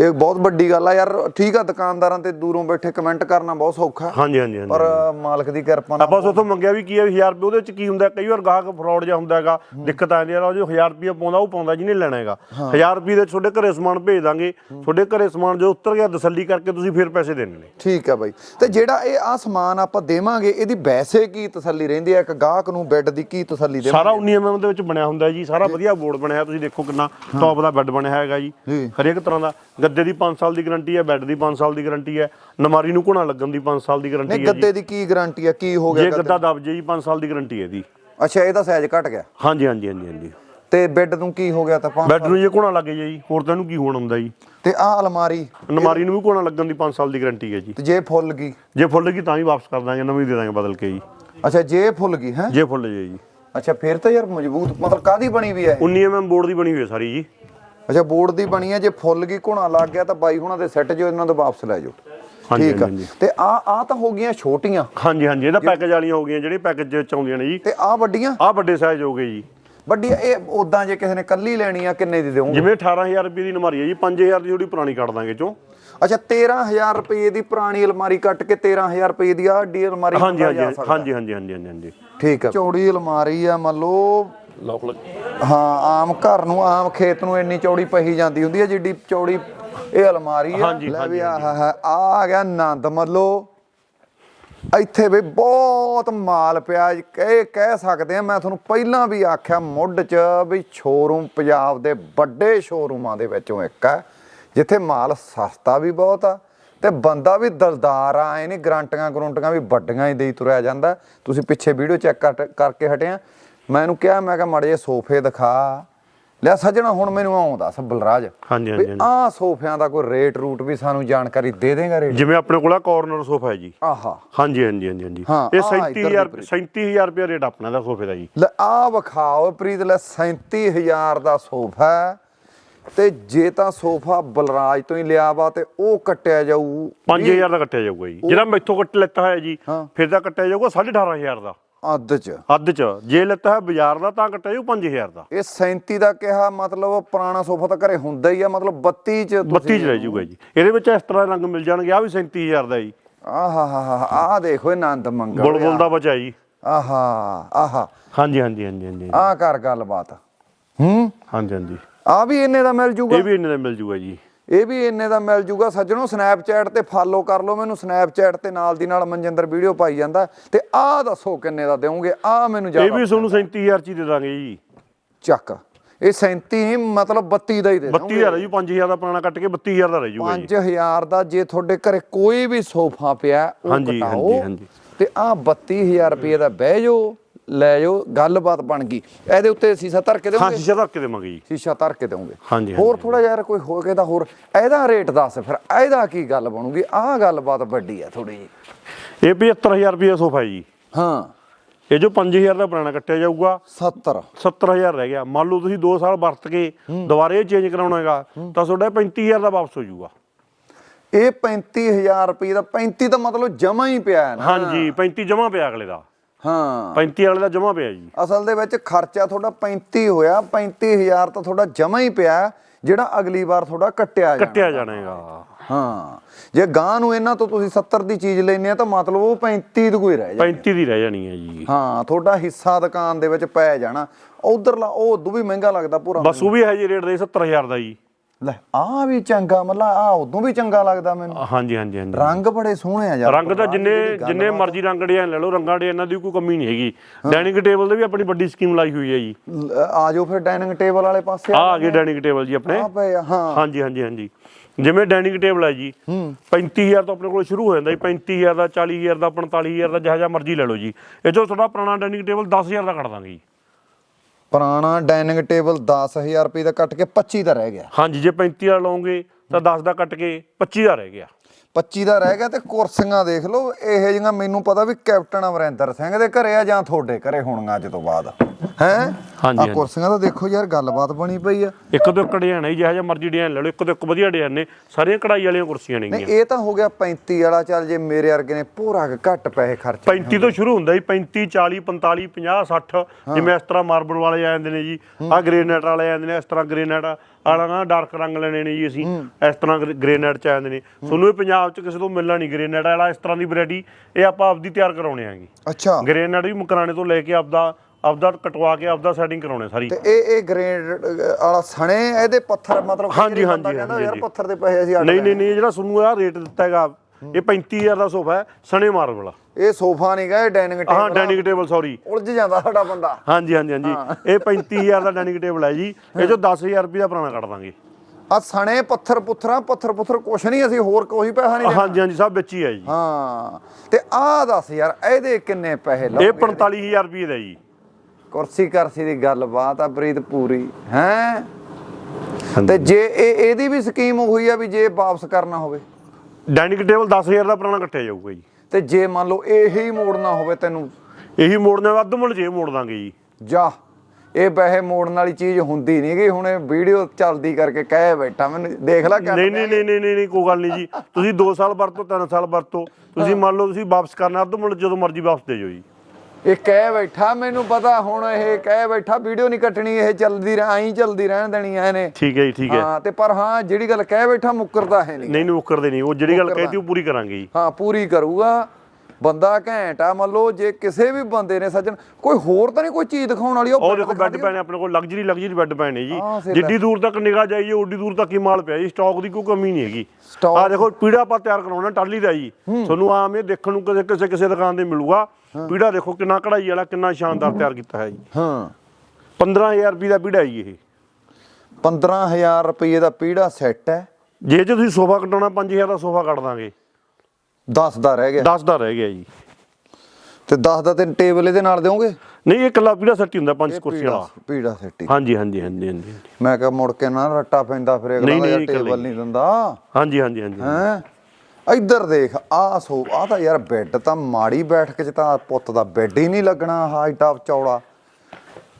ਇਹ ਬਹੁਤ ਵੱਡੀ ਗੱਲ ਆ ਯਾਰ ਠੀਕ ਆ ਦੁਕਾਨਦਾਰਾਂ ਤੇ ਦੂਰੋਂ ਬੈਠੇ ਕਮੈਂਟ ਕਰਨਾ ਬਹੁਤ ਸੌਖਾ। ਹਾਂਜੀ ਹਾਂਜੀ ਪਰ ਮਾਲਕ ਦੀ ਕਿਰਪਾ ਨਾਲ ਆਪਾਂ ਉਥੋਂ ਮੰਗਿਆ ਵੀ ਕੀ ਹੈ 1000 ਰੁਪਏ ਉਹਦੇ ਵਿੱਚ ਕੀ ਹੁੰਦਾ ਕਈ ਵਾਰ ਗਾਹਕ ਫਰਾਡ ਜਿਹਾ ਹੁੰਦਾ ਹੈਗਾ ਦਿੱਕਤ ਆਉਂਦੀ ਉਹ ਜੋ 1000 ਰੁਪਏ ਪਾਉਂਦਾ ਉਹ ਪਾਉਂਦਾ ਜਿਹਨੇ ਲੈਣਾ ਹੈਗਾ। 1000 ਰੁਪਏ ਦੇ ਤੁਹਾਡੇ ਘਰੇ ਸਮਾਨ ਭੇਜ ਦਾਂਗੇ ਤੁਹਾਡੇ ਘਰੇ ਸਮਾਨ ਜੋ ਉਤਰ ਗਿਆ ਤਸੱਲੀ ਕਰਕੇ ਤੁਸੀਂ ਫਿਰ ਪੈਸੇ ਦੇਣੇ ਨੇ। ਠੀਕ ਆ ਬਾਈ। ਤੇ ਜਿਹੜਾ ਇਹ ਆ ਸਮਾਨ ਆਪਾਂ ਦੇਵਾਂਗੇ ਇਹਦੀ ਵੈਸੇ ਕੀ ਤਸੱਲੀ ਰਹਿੰਦੀ ਹੈ ਇੱਕ ਗਾਹਕ ਨੂੰ ਬੈੱਡ ਦੀ ਕੀ ਤਸੱਲੀ ਦੇ ਸਾਰਾ 19 mm ਦੇ ਵਿੱਚ ਬਣਿਆ ਹੁੰਦਾ ਜੀ ਸਾਰਾ ਵਧੀਆ ਬੋਰਡ ਬਣਿਆ ਤੁਸੀਂ ਦੇਖੋ ਕਿੰਨਾ ਟੌਪ ਦਾ ਬੈੱਡ ਬਣਿਆ ਹੈਗਾ ਜੀ। ਜੀ। ਹਰੇਕ ਤਰ੍ਹਾਂ ਦਾ। ਗੱਦੇ ਦੀ 5 ਸਾਲ ਦੀ ਗਾਰੰਟੀ ਹੈ ਬੈੱਡ ਦੀ 5 ਸਾਲ ਦੀ ਗਾਰੰਟੀ ਹੈ ਨਮਾਰੀ ਨੂੰ ਘੁਣਾ ਲੱਗਣ ਦੀ 5 ਸਾਲ ਦੀ ਗਾਰੰਟੀ ਨਹੀਂ ਹੈ ਜੀ। ਗੱਦੇ ਦੀ ਕੀ ਗਾਰੰਟੀ ਆ ਕੀ ਹੋ ਜੇ ਗਿਆ ਗੱਦੇ ਗੱਦਾ ਦਬ ਜੇ ਜੀ 5 ਸਾਲ ਦੀ ਗਾਰੰਟੀ ਹੈ ਇਹਦੀ ਅੱਛਾ ਇਹਦਾ ਸਾਈਜ਼ ਘਟ ਗਿਆ? ਹਾਂਜੀ ਹਾਂਜੀ ਹਾਂਜੀ ਹਾਂਜੀ। ਤੇ ਬੈੱਡ ਨੂੰ ਕੀ ਹੋ ਗਿਆ ਤਾਂ ਪੰਜ ਬੈੱਡ ਨੂੰ ਜੇ ਘੁਣਾ ਲੱਗੇ ਜੀ ਹੋਰ ਤਾਂ ਇਹਨੂੰ ਕੀ ਹੋਣ ਹੁੰਦਾ ਜੀ? ਤੇ ਆ ਅਲਮਾਰੀ? ਨਮਾਰੀ ਨੂੰ ਵੀ ਘੁਣਾ ਲੱਗਣ ਦੀ 5 ਸਾਲ ਦੀ ਗਾਰੰਟੀ ਹੈ ਜੀ। ਤੇ ਜੇ ਫੁੱਲ ਗਈ? ਜੇ ਫੁੱਲ ਗਈ ਤਾਂ ਵੀ ਵਾਪਸ ਕਰ ਦਾਂਗੇ ਨਵੀਂ ਦੇ ਦਾਂਗੇ ਬਦਲ ਕੇ ਜੀ। ਅੱਛਾ ਜੇ ਫੁੱਲ ਗਈ ਹੈ? ਜੇ ਫੁੱਲ ਜੇ ਜੀ। ਅੱਛਾ ਫਿਰ ਤਾਂ ਯਾਰ ਮਜ਼ਬੂਤ ਮਤਲਬ ਕਾਦੀ ਬਣੀ ਵੀ ਹੈ ਇਹ? 19 mm ਬੋਰਡ ਦੀ ਬਣੀ ਹੋਈ ਹੈ ਸਾਰੀ ਜੀ। ਅੱਛਾ ਬੋਰਡ ਦੀ ਬਣੀ ਹੈ ਜੇ ਫੁੱਲ ਗਈ ਘੁਣਾ ਲੱਗ ਗਿਆ ਤਾਂ ਬਾਈ ਹੁਣਾਂ ਦੇ ਸੈੱਟ ਜੋ ਇਹਨਾਂ ਤੋਂ ਵਾਪਸ ਲੈ ਜਾਓ। ਠੀਕ ਆ। ਤੇ ਆ ਆ ਤਾਂ ਹੋ ਗਈਆਂ ਛੋਟੀਆਂ। ਹਾਂਜੀ ਹਾਂਜੀ ਇਹਦਾ ਪੈਕੇਜ ਵਾਲੀਆਂ ਹੋ ਗਈਆਂ ਜਿਹੜੇ ਪੈਕੇਜ ਵਿੱਚ ਆਉਂਦੀਆਂ ਨੇ ਜੀ। ਤੇ ਆ ਵੱਡੀਆਂ? ਆਹ ਵੱਡੇ ਸਾਈਜ਼ ਹੋ ਗਏ ਜੀ। ਵੱਡੀਆਂ ਇਹ ਉਦਾਂ ਜੇ ਕਿਸੇ ਨੇ ਕੱਲੀ ਲੈਣੀ ਆ ਕਿੰਨੇ ਦੀ ਦੇਵੋਗੇ? ਜਿਵੇਂ 18000 ਰੁਪਏ ਦੀ ਨਮਾਰੀ ਹੈ ਜੀ 5000 ਦੀ ਥੋੜੀ ਪੁਰਾਣੀ ਕੱਢ ਦਾਂਗੇ ਚੋਂ। ਅੱਛਾ 13000 ਰੁਪਏ ਦੀ ਪੁਰਾਣੀ ਅਲਮਾਰੀ ਕੱਟ ਕੇ 13000 ਰੁਪਏ ਦੀ ਆ ਡੀ ਅਲਮਾਰੀ। ਹਾਂਜੀ ਹਾਂਜੀ ਹਾਂਜੀ ਹਾਂਜੀ ਹਾਂਜੀ। ਠੀਕ ਆ। ਚੌੜੀ ਅਲਮਾਰੀ ਆ ਮੰਨ ਲਓ ਲੋਕ ਹਾਂ ਆਮ ਘਰ ਨੂੰ ਆਮ ਖੇਤ ਨੂੰ ਇੰਨੀ ਚੌੜੀ ਪਹੀ ਜਾਂਦੀ ਹੁੰਦੀ ਹੈ ਜਿੱਡੀ ਚੌੜੀ ਇਹ ਅਲਮਾਰੀ ਹਾਂਜੀ, ਲੈ ਵੀ ਆ ਆ ਆ ਗਿਆ ਆਨੰਦ। ਮੱਲੋ ਇੱਥੇ ਵੀ ਬਹੁਤ ਮਾਲ ਪਿਆ। ਇਹ ਕਹਿ ਸਕਦੇ ਆ ਮੈਂ ਤੁਹਾਨੂੰ ਪਹਿਲਾਂ ਵੀ ਆਖਿਆ ਮੁੱਢ 'ਚ ਵੀ ਸ਼ੋਰੂਮ ਪੰਜਾਬ ਦੇ ਵੱਡੇ ਸ਼ੋਰੂਮਾਂ ਦੇ ਵਿੱਚੋਂ ਇੱਕ ਹੈ ਜਿੱਥੇ ਮਾਲ ਸਸਤਾ ਵੀ ਬਹੁਤ ਆ ਤੇ ਬੰਦਾ ਵੀ ਦਲਦਾਰ ਆ ਐ ਨਹੀਂ ਗਰੰਟੀਆਂ ਗਰੰਟੀਆਂ ਵੀ ਵੱਡੀਆਂ ਹੀ ਦੇਈ ਤੁਰਿਆ ਜਾਂਦਾ। ਤੁਸੀਂ ਪਿੱਛੇ ਵੀਡੀਓ ਚੈੱਕ ਕਰਕੇ ਹਟਿਆ ਮੈਂ ਇਹਨੂੰ ਕਿਹਾ ਮੈਂ ਕਿਹਾ ਮਾੜੇ ਜਿਹੇ ਸੋਫੇ ਦਿਖਾ। ਲਿਆ ਸੱਜਣਾ ਹੁਣ ਮੈਨੂੰ ਆਉਂਦਾ ਸਭ ਬਲਰਾਜ ਹਾਂਜੀ ਹਾਂਜੀ। ਆ ਸੋਫਿਆਂ ਦਾ ਕੋਈ ਰੇਟ ਰੂਟ ਵੀ ਸਾਨੂੰ ਜਾਣਕਾਰੀ ਦੇ ਦੇਗਾ ਰੇਟ? ਜਿਵੇਂ ਆਪਣੇ ਕੋਲ ਆ ਕਾਰਨਰ ਸੋਫਾ ਹੈ ਜੀ। ਆਹਾ। ਹਾਂਜੀ ਹਾਂਜੀ ਹਾਂਜੀ ਹਾਂਜੀ। ਇਹ ਆਹ ਇੱਧਰ 37000 ਦੀ 37000 ਰੁਪਏ ਰੇਟ ਆਪਣਾ ਦਾ ਸੋਫੇ ਦਾ ਜੀ। ਲੈ ਆ ਵਿਖਾਓ ਪ੍ਰੀਤ ਲੈ 37000 ਦਾ ਸੋਫਾ ਤੇ ਜੇ ਤਾਂ ਸੋਫਾ ਬਲਰਾਜ ਤੋਂ ਹੀ ਲਿਆ ਵਾ ਤੇ ਉਹ ਕੱਟਿਆ ਜਾਊ। 5000 ਦਾ ਕੱਟਿਆ ਜਾਊਗਾ ਜੀ। ਜਿਹੜਾ ਮੈਥੋਂ ਕੱਟ ਲੈਤਾ ਹੋਇਆ ਜੀ। ਫਿਰ ਦਾ ਕੱਟਿਆ ਜਾਊਗਾ 18500 ਦਾ। ਅੱਧ ਚ। ਅੱਧ ਚ। ਜੇ ਲੈਤਾ ਹੈ ਬਾਜ਼ਾਰ ਦਾ ਤਾਂ ਕੱਟਿਆ ਜਾਊ 5000 ਦਾ। ਇਹ 37 ਦਾ ਕਿਹਾ ਮਤਲਬ ਪੁਰਾਣਾ ਸੋਫਾ ਤਾਂ ਘਰੇ ਹੁੰਦਾ ਹੀ ਆ ਮਤਲਬ 32 ਚ 32 ਚ ਰਹਿ ਜਾਊਗਾ ਜੀ। ਇਹਦੇ ਵਿੱਚ ਇਸ ਤਰ੍ਹਾਂ ਰੰਗ ਮਿਲ ਜਾਣਗੇ ਆ ਵੀ 37000 ਦਾ ਜੀ। ਆਹਾ ਹਾ ਹਾ ਆ ਦੇਖੋ ਇਹ ਆਨੰਦ ਮੰਗਲ ਬੁਲਬੁਲ ਦਾ ਬਚਾ ਜੀ। ਆਹਾ ਆਹਾ। ਹਾਂਜੀ ਹਾਂਜੀ ਹਾਂਜੀ ਹਾਂਜੀ ਆ ਕਰ ਗੱਲਬਾਤ। ਹੂੰ? ਹਾਂਜੀ ਹਾਂਜੀ। ਆ ਵੀ ਇੰਨੇ ਦਾ ਮਿਲ ਜੂਗਾ? ਇਹ ਵੀ ਇੰਨੇ ਦਾ ਮਿਲ ਜਾਊਗਾ ਜੀ। ਇਹ ਵੀ ਇੰਨੇ ਦਾ ਮਿਲ ਜੂਗਾ ਸੱਜਣੋ ਸਨੈਪਚੈਟ ਤੇ ਫਾਲੋ ਕਰ ਲਓ ਮੈਨੂੰ ਸਨੈਪਚੈਟ ਤੇ ਨਾਲ ਦੀ ਨਾਲ ਮਨਜਿੰਦਰ ਵੀਡੀਓ ਪਾਈ ਜਾਂਦਾ ਤੇ ਆਹ ਦੱਸੋ ਕਿੰਨੇ ਦਾ ਦੇਵੋਗੇ ਆ ਮੈਨੂੰ ਇਹ ਜ਼ਿਆਦਾ ਵੀ ਤੁਹਾਨੂੰ 37000 ਚ ਹੀ ਦੇ ਦਾਂਗੇ ਜੀ। ਚੱਕ ਇਹ 37 ਹੀ ਮਤਲਬ 32 ਦਾ ਹੀ ਦੇ 32000 ਹੈ ਜੀ 5000 ਦਾ ਪੁਰਾਣਾ ਕੱਟ ਕੇ 32000 ਦਾ ਰਹਿ ਜਾਊਗਾ ਜੀ। 5000 ਦਾ ਜੇ ਤੁਹਾਡੇ ਘਰੇ ਕੋਈ ਵੀ ਸੋਫਾ ਪਿਆ ਉਹ ਕਟਾਓ ਹਾਂਜੀ, ਹਾਂਜੀ। ਤੇ ਆ 32000 ਰੁਪਏ ਦਾ ਬਹਿ ਜਾਓ। ਲੈ ਜਾਓ ਗੱਲਬਾਤ ਬਣ ਗਈ। ਇਹਦੇ ਉੱਤੇ ਸੀਸਾ ਧਰ ਕੇ ਹਾਂ ਦੇਵੋਗੇ? ਸ਼ੀਸ਼ਾ ਕੇ ਦੇਵਾਂਗੇ ਜੀ। ਸ਼ੀਸ਼ਾ ਧਰ ਕੇ ਦੇਵੋਗੇ। ਹਾਂਜੀ, ਹੋਰ ਹਾਂਜੀ, ਥੋੜਾ ਯਾਰ ਕੋਈ ਹੋ ਕੇ ਤਾਂ ਹੋਰ? ਇਹਦਾ ਰੇਟ ਦੱਸ ਫਿਰ ਇਹਦਾ ਕੀ ਗੱਲ ਬਣੂਗੀ? ਆਹ ਗੱਲਬਾਤ ਵੱਡੀ ਆ ਥੋੜੀ ਜੀ ਇਹ 75000 ਰੁਪਏ ਸੋਫਾ ਜੀ। ਹਾਂ। ਇਹ ਜੋ 5000 ਦਾ ਪੁਰਾਣਾ ਕੱਟਿਆ ਜਾਊਗਾ 70 70000 ਰਹਿ ਗਿਆ। ਮੰਨ ਲਓ ਤੁਸੀਂ 2 ਸਾਲ ਵਰਤ ਕੇ ਦੁਬਾਰੇ ਚੇਂਜ ਕਰਾਉਣਾ ਹੈਗਾ ਤਾਂ ਤੁਹਾਡਾ 35000 ਦਾ ਵਾਪਸ ਹੋ ਜਾਊਗਾ। ਇਹ 35000 ਰੁਪਏ ਦਾ 35 ਤਾਂ ਮਤਲਬ ਜਮਾ ਹੀ ਪਿਆ ਹੈ ਨਾ। ਹਾਂਜੀ 35 ਜਮਾ ਪਿਆ ਅਗਲੇ ਦਾ। ਹਾਂ। 35 ਵਾਲੇ ਦਾ ਜਮਾ ਪਿਆ ਜੀ। ਅਸਲ ਦੇ ਵਿੱਚ ਖਰਚਾ ਤੁਹਾਡਾ 35 ਹੋਇਆ 35000 ਤਾਂ ਤੁਹਾਡਾ ਜਮਾ ਹੀ ਪਿਆ ਜਿਹੜਾ ਅਗਲੀ ਵਾਰ ਤੁਹਾਡਾ ਕੱਟਿਆ ਜਾਣਾ। ਕੱਟਿਆ ਜਾਣਾ ਹੈਗਾ ਹਾਂ। ਜੇ ਗਾਂ ਨੂੰ ਇਹਨਾਂ ਤੋਂ ਤੁਸੀਂ 70 ਦੀ ਚੀਜ਼ ਲੈਣੀ ਆ ਤਾਂ ਮਤਲਬ ਉਹ 35 ਦੀ ਕੋਈ ਰਹਿ ਜਾ 35 ਦੀ ਰਹਿ ਜਾਣੀ ਹੈ ਜੀ। ਹਾਂ ਤੁਹਾਡਾ ਹਿੱਸਾ ਦੁਕਾਨ ਦੇ ਵਿੱਚ ਪੈ ਜਾਣਾ। ਉਧਰਲਾ ਉਹ ਉਦੋਂ ਵੀ ਮਹਿੰਗਾ ਲੱਗਦਾ ਪੂਰਾ। ਬਸ ਉਹ ਵੀ ਹੈ ਜੀ ਰੇਟ ਦੇ 70000 ਦਾ ਜੀ। ਲੈ ਆ ਵੀ ਚੰਗਾ ਮਤਲਬ ਆ ਉਦੋਂ ਵੀ ਚੰਗਾ ਲੱਗਦਾ ਮੈਨੂੰ। ਹਾਂਜੀ ਹਾਂਜੀ ਹਾਂਜੀ। ਰੰਗ ਬੜੇ ਸੋਹਣੇ ਆ ਯਾਰ ਰੰਗ ਤਾਂ ਜਿੰਨੇ ਜਿੰਨੇ ਮਰਜ਼ੀ ਰੰਗ ਡਿਜ਼ਾਈਨ ਲੈ ਲਓ ਰੰਗਾਂ ਦੇ ਇਹਨਾਂ ਦੀ ਕੋਈ ਕਮੀ ਨਹੀਂ ਹੈਗੀ। ਡਾਈਨਿੰਗ ਟੇਬਲ ਤੇ ਵੀ ਆਪਣੀ ਵੱਡੀ ਸਕੀਮ ਲਾਈ ਹੋਈ ਹੈ ਜੀ। ਆ ਜਾਓ ਫਿਰ ਡਾਈਨਿੰਗ ਟੇਬਲ ਵਾਲੇ ਪਾਸੇ। ਆ ਆ ਗਏ ਡਾਈਨਿੰਗ ਟੇਬਲ ਜੀ ਆਪਣੇ। ਆ ਪਏ ਹਾਂ। ਹਾਂਜੀ ਹਾਂਜੀ ਹਾਂਜੀ। ਜਿਵੇਂ ਡਾਈਨਿੰਗ ਟੇਬਲ ਹੈ ਜੀ 35000 ਤੋਂ ਆਪਣੇ ਕੋਲ ਸ਼ੁਰੂ ਹੋ ਜਾਂਦਾ ਜੀ। 35000 ਦਾ 40000 ਦਾ 45000 ਦਾ ਜਿਹੜਾ ਜਿਹਾ ਮਰਜ਼ੀ ਲੈ ਲਓ ਜੀ। ਇਹ ਜੋ ਤੁਹਾਡਾ ਪੁਰਾਣਾ ਡਾਈਨਿੰਗ ਟੇਬਲ 10000 ਦਾ ਕੱਟ ਦਾਂਗੇ ਜੀ। ਪੁਰਾਣਾ ਡਾਈਨਿੰਗ ਟੇਬਲ 10000 ਰੁਪਏ ਦਾ ਕੱਟ ਕੇ 25 ਦਾ ਰਹਿ ਗਿਆ। ਹਾਂਜੀ, ਜੇ 35 ਦਾ ਲਓਗੇ ਤਾਂ 10 ਦਾ ਕੱਟ ਕੇ 25 ਦਾ ਰਹਿ ਗਿਆ। 25 ਦਾ ਰਹਿ ਗਿਆ ਤੇ ਕੁਰਸੀਆਂ ਦੇਖ ਲਓ ਇਹ ਜਿਹੀਆਂ ਮੈਨੂੰ ਪਤਾ ਵੀ ਕੈਪਟਨ ਅਮਰਿੰਦਰ ਸਿੰਘ ਦੇ ਘਰੇ ਆ ਜਾਂ ਤੁਹਾਡੇ ਘਰੇ ਹੋਣਗੀਆਂ ਅੱਜ ਤੋਂ ਬਾਅਦ। ਹੈ? ਹਾਂਜੀ, ਆ ਹਾਂਜੀ। ਕੁਰਸੀਆਂ ਤਾਂ ਦੇਖੋ ਯਾਰ ਗੱਲਬਾਤ ਬਣੀ ਪਈ ਆ। ਇੱਕ ਤੋਂ ਇੱਕ ਡਿਜ਼ਾਈਨ ਹੈ ਜਿਹੜਾ ਜਿਹਾ ਮਰਜ਼ੀ ਡਿਜ਼ਾਈਨ ਲੈ ਲਓ ਇੱਕ ਤੋਂ ਇੱਕ ਵਧੀਆ ਡਿਜ਼ਾਈਨ ਨੇ ਸਾਰੀਆਂ ਕਢਾਈ ਵਾਲੀਆਂ ਕੁਰਸੀਆਂ ਨਹੀਂ ਨੇਗੀਆਂ ਇਹ ਤਾਂ ਹੋ ਗਿਆ 35 ਵਾਲਾ ਚੱਲ ਜੇ ਮੇਰੇ ਵਰਗੇ ਨੇ ਪੂਰਾ ਕੁ ਘੱਟ ਪੈਸੇ ਖਰਚ 35 ਤੋਂ ਸ਼ੁਰੂ ਹੁੰਦਾ ਜੀ 35 40 45 50 60 ਜਿਵੇਂ ਇਸ ਤਰ੍ਹਾਂ ਮਾਰਬਲ ਵਾਲੇ ਆ ਜਾਂਦੇ ਨੇ ਜੀ ਆ ਗ੍ਰੇਨਾਈਟ ਵਾਲੇ ਆ ਜਾਂਦੇ ਨੇ ਇਸ ਤਰ੍ਹਾਂ ਗ੍ਰੇਨਾਈਟ ਆਲਾ ਨਾ ਡਾਰਕ ਰੰਗ ਲੈਣੇ ਨੇ ਜੀ ਅਸੀਂ ਇਸ ਤਰ੍ਹਾਂ ਗ੍ਰੇਨਾਈਟ ਚ ਆ ਜਾਂਦੇ ਨੇ। ਤੁਹਾਨੂੰ ਇਹ ਪੰਜਾਬ ਚ ਕਿਸੇ ਤੋਂ ਮਿਲਣਾ ਨਹੀਂ ਗ੍ਰੇਨਾਈਟ ਵਾਲਾ ਇਸ ਤਰ੍ਹਾਂ ਦੀ ਵੈਰਾਈਟੀ ਇਹ ਆਪਾਂ ਆਪਦੀ ਤਿਆਰ ਕਰਾਉਣੇ ਆਂਗੇ ਅੱਛਾ। ਗ੍ਰੇਨਾਈਟ ਵੀ ਮੁਕਰਾਣੇ ਤੋਂ ਲੈ ਕੇ ਆਪਦਾ ਆਪਦਾ ਕਟਵਾ ਕੇ ਆਪਦਾ ਸੈਟਿੰਗ ਕਰਾਉਣੇ ਸਾਰੀ। ਤੇ ਇਹ ਇਹ ਗ੍ਰੇਡ ਵਾਲਾ ਸਣੇ ਇਹਦੇ ਪੱਥਰ ਮਤਲਬ ਹਾਂਜੀ, ਹਾਂਜੀ, ਕਹਿੰਦਾ ਯਾਰ। ਪੱਥਰ ਦੇ ਪੈਸੇ ਅਸੀਂ ਨਹੀਂ। ਨਹੀਂ ਨਹੀਂ ਜਿਹੜਾ ਤੁਹਾਨੂੰ ਆ ਰੇਟ ਦਿੱਤਾ ਹੈਗਾ ਇਹ 35000 ਦਾ ਸੋਫਾ ਹੈ ਸਣੇ ਮਾਰਬਲ ਵਾਲਾ। ਇਹ ਸੋਫਾ ਨਹੀਂ ਗਾ ਇਹ ਡਾਈਨਿੰਗ ਹਾਂ ਟੇਬਲ ਡਾਈਨਿੰਗ ਟੇਬਲ ਸੌਰੀ ਉਲਝ ਜਾਂਦਾ ਸਾਡਾ ਬੰਦਾ। ਹਾਂਜੀ ਹਾਂਜੀ ਹਾਂਜੀ। ਇਹ 35000 ਦਾ ਡਾਈਨਿੰਗ ਟੇਬਲ ਹੈ ਜੀ ਇਹ ਜੋ 10000 ਰੁਪਏ ਦਾ ਪੁਰਾਣਾ ਕੱਟ ਦਾਂਗੇ। ਆ ਸਣੇ ਪੱਥਰ ਪੁੱਥਰਾਂ ਪੱਥਰ ਪੁੱਥਰ ਕੁਛ ਨਹੀਂ ਅਸੀਂ ਹੋਰ ਕੋਈ ਪੈਸਾ ਨਹੀਂ। ਹਾਂਜੀ ਹਾਂਜੀ ਸਭ ਵਿੱਚ ਹੀ ਹੈ ਜੀ। ਹਾਂ ਤੇ ਆਹ ਦੱਸ ਯਾਰ ਇਹਦੇ ਕਿੰਨੇ ਪੈਸੇ ਇਹ ਲੱਗਣਗੇ 45000 ਰੁਪਏ ਦਾ ਜੀ। ਕੁਰਸੀ ਕਰਸੀ ਦੀ ਗੱਲਬਾਤ ਆ ਪ੍ਰੀਤ ਪੂਰੀ ਹੈ? ਤੇ ਜੇ ਇਹ ਇਹਦੀ ਵੀ ਸਕੀਮ ਉਹੀ ਆ ਵੀ ਜੇ ਵਾਪਸ ਕਰਨਾ ਹੋਵੇ। ਡਾਈਨਿੰਗ ਟੇਬਲ 10000 ਦਾ ਪੁਰਾਣਾ ਕੱਟਿਆ ਜਾਊਗਾ ਜੀ। ਤੇ ਜੇ ਮੰਨ ਲਓ ਇਹੀ ਮੋੜਨਾ ਹੋਵੇ ਤੈਨੂੰ? ਇਹੀ ਮੋੜਨੇ ਵੱਧ ਮੁੱਲ ਜੇ ਮੋੜ ਦਾਂਗੇ ਜੀ। ਜਾ। ਇਹ ਪੈਸੇ ਮੋੜਨ ਵਾਲੀ ਚੀਜ਼ ਹੁੰਦੀ ਨਹੀਂ ਗੀ ਹੁਣ ਇਹ ਵੀਡੀਓ ਚੱਲਦੀ ਕਰਕੇ ਕਹਿ ਬੈਠਾ ਮੈਨੂੰ ਦੇਖ ਲੈ ਕਰ ਨਹੀਂ ਨਹੀਂ ਨਹੀਂ ਨਹੀਂ ਕੋਈ ਗੱਲ ਨਹੀਂ ਜੀ। ਤੁਸੀਂ 2 ਸਾਲ ਵਰਤੋ 3 ਸਾਲ ਵਰਤੋ। ਤੁਸੀਂ ਮੰਨ ਲਓ ਤੁਸੀਂ ਵਾਪਸ ਕਰਨਾ ਅੱਧ ਮੁੱਲ ਜਦੋਂ ਮਰਜ਼ੀ ਵਾਪਸ ਦੇ ਜਾਓ ਜੀ। ਇਹ ਕਹਿ ਬੈਠਾ ਮੈਨੂੰ ਪਤਾ ਹੁਣ ਇਹ ਕਹਿ ਬੈਠਾ ਵੀਡੀਓ ਨਹੀਂ ਕੱਟਣੀ ਇਹ ਚੱਲਦੀ ਰਹਿ ਐਂ ਚੱਲਦੀ ਰਹਿਣ ਦੇਣੀ ਆ ਇਹਨੇ। ਠੀਕ ਹੈ ਜੀ ਠੀਕ ਹੈ। ਹਾਂ ਤੇ ਪਰ ਹਾਂ ਜਿਹੜੀ ਗੱਲ ਕਹਿ ਬੈਠਾ ਮੁੱਕਰਦਾ ਹੈ ਨਹੀਂ ਨਹੀਂ ਮੁੱਕਰਦੇ ਨਹੀਂ ਉਹ ਜਿਹੜੀ ਗੱਲ। ਕਹਿਤੀ ਉਹ ਪੂਰੀ ਕਰਾਂਗੇ ਜੀ। ਹਾਂ ਪੂਰੀ ਕਰੂਗਾ। ਬੰਦਾ ਘੈਂਟ ਆ ਮੰਨ ਲਓ ਜੇ ਕਿਸੇ ਵੀ ਬੰਦੇ ਨੇ ਸੱਜਣ ਕੋਈ ਹੋਰ ਤਾਂ ਨਹੀਂ ਕੋਈ ਚੀਜ਼ ਦਿਖਾਉਣ ਵਾਲੀ ਉਹ ਦੇਖੋ ਬੈੱਡ। ਪੈਣੇ ਆਪਣੇ ਕੋਲ ਲਗਜ਼ਰੀ ਲਗਜ਼ਰੀ ਬੈੱਡ ਪੈਣੇ ਜੀ। ਜਿੱਡੀ ਦੂਰ ਤੱਕ ਨਿਗਾਹ ਜਾਈਏ ਓਡੀ ਦੂਰ ਤੱਕ ਹੀ ਮਾਲ ਪਿਆ ਜੀ ਸਟਾਕ ਦੀ ਕੋਈ ਕਮੀ ਨਹੀਂ ਹੈਗੀ। ਆ ਦੇਖੋ ਪੀੜਾ ਆਪਾਂ ਤਿਆਰ ਕਰਾਉਣਾ ਟਾਲੀ ਦਾ ਜੀ। ਤੁਹਾਨੂੰ ਆਮ ਇਹ ਦੇਖਣ ਨੂੰ ਕਿਸੇ ਕਿਸੇ ਕਿਸੇ ਦੁਕਾਨ ਤੇ ਮਿਲੂਗਾ। ਪੀੜਾ ਦੇਖੋ ਕਿੰਨਾ ਕਢਾਈ ਵਾਲਾ ਕਿੰਨਾ ਸ਼ਾਨਦਾਰ ਤਿਆਰ ਕੀਤਾ ਹੈ ਜੀ। ਹਾਂ। 15000 ਰੁਪਏ ਦਾ ਪੀੜਾ ਜੀ ਇਹ। 15000 ਰੁਪਏ ਦਾ ਪੀੜਾ ਸੈੱਟ ਹੈ। ਜੇ ਜੇ ਤੁਸੀਂ ਸੋਫਾ ਕਟਾਉਣਾ 5000 ਦਾ ਸੋਫਾ ਕੱਟ ਦਾਂਗੇ। 10 ਦਾ ਰਹਿ ਗਿਆ। 10 ਦਾ ਰਹਿ ਗਿਆ ਜੀ। ਤੇ 10 ਦਾ ਤੇ ਟੇਬਲ ਇਹਦੇ ਨਾਲ ਦਿਓਗੇ? ਨਹੀਂ ਇਹ ਇਕੱਲਾ ਪੀੜਾ ਸੈੱਟ ਹੁੰਦਾ ਪੰਜ ਕੁਰਸੀ ਵਾਲਾ। ਪੀੜਾ ਸੈੱਟ ਹਾਂਜੀ ਹਾਂਜੀ ਹਾਂਜੀ ਹਾਂਜੀ ਮੈਂ ਕਿਹਾ ਮੁੜ ਕੇ ਨਾ ਰੱਟਾ ਪੈਂਦਾ ਫਿਰ ਅਗਲਾ ਟੇਬਲ ਨਹੀਂ। ਦਿੰਦਾ। ਹਾਂਜੀ ਹਾਂਜੀ ਹਾਂਜੀ ਹੈਂ? ਇੱਧਰ ਦੇਖ ਆ ਸੋ ਆ ਤਾਂ ਯਾਰ ਬੈੱਡ ਤਾਂ ਮਾੜੀ ਬੈਠ ਕੇ ਚ ਤਾਂ ਪੁੱਤ ਦਾ ਬੈੱਡ ਹੀ ਨਹੀਂ ਲੱਗਣਾ ਹਾਈ ਟਾਪ ਚੌੜਾ।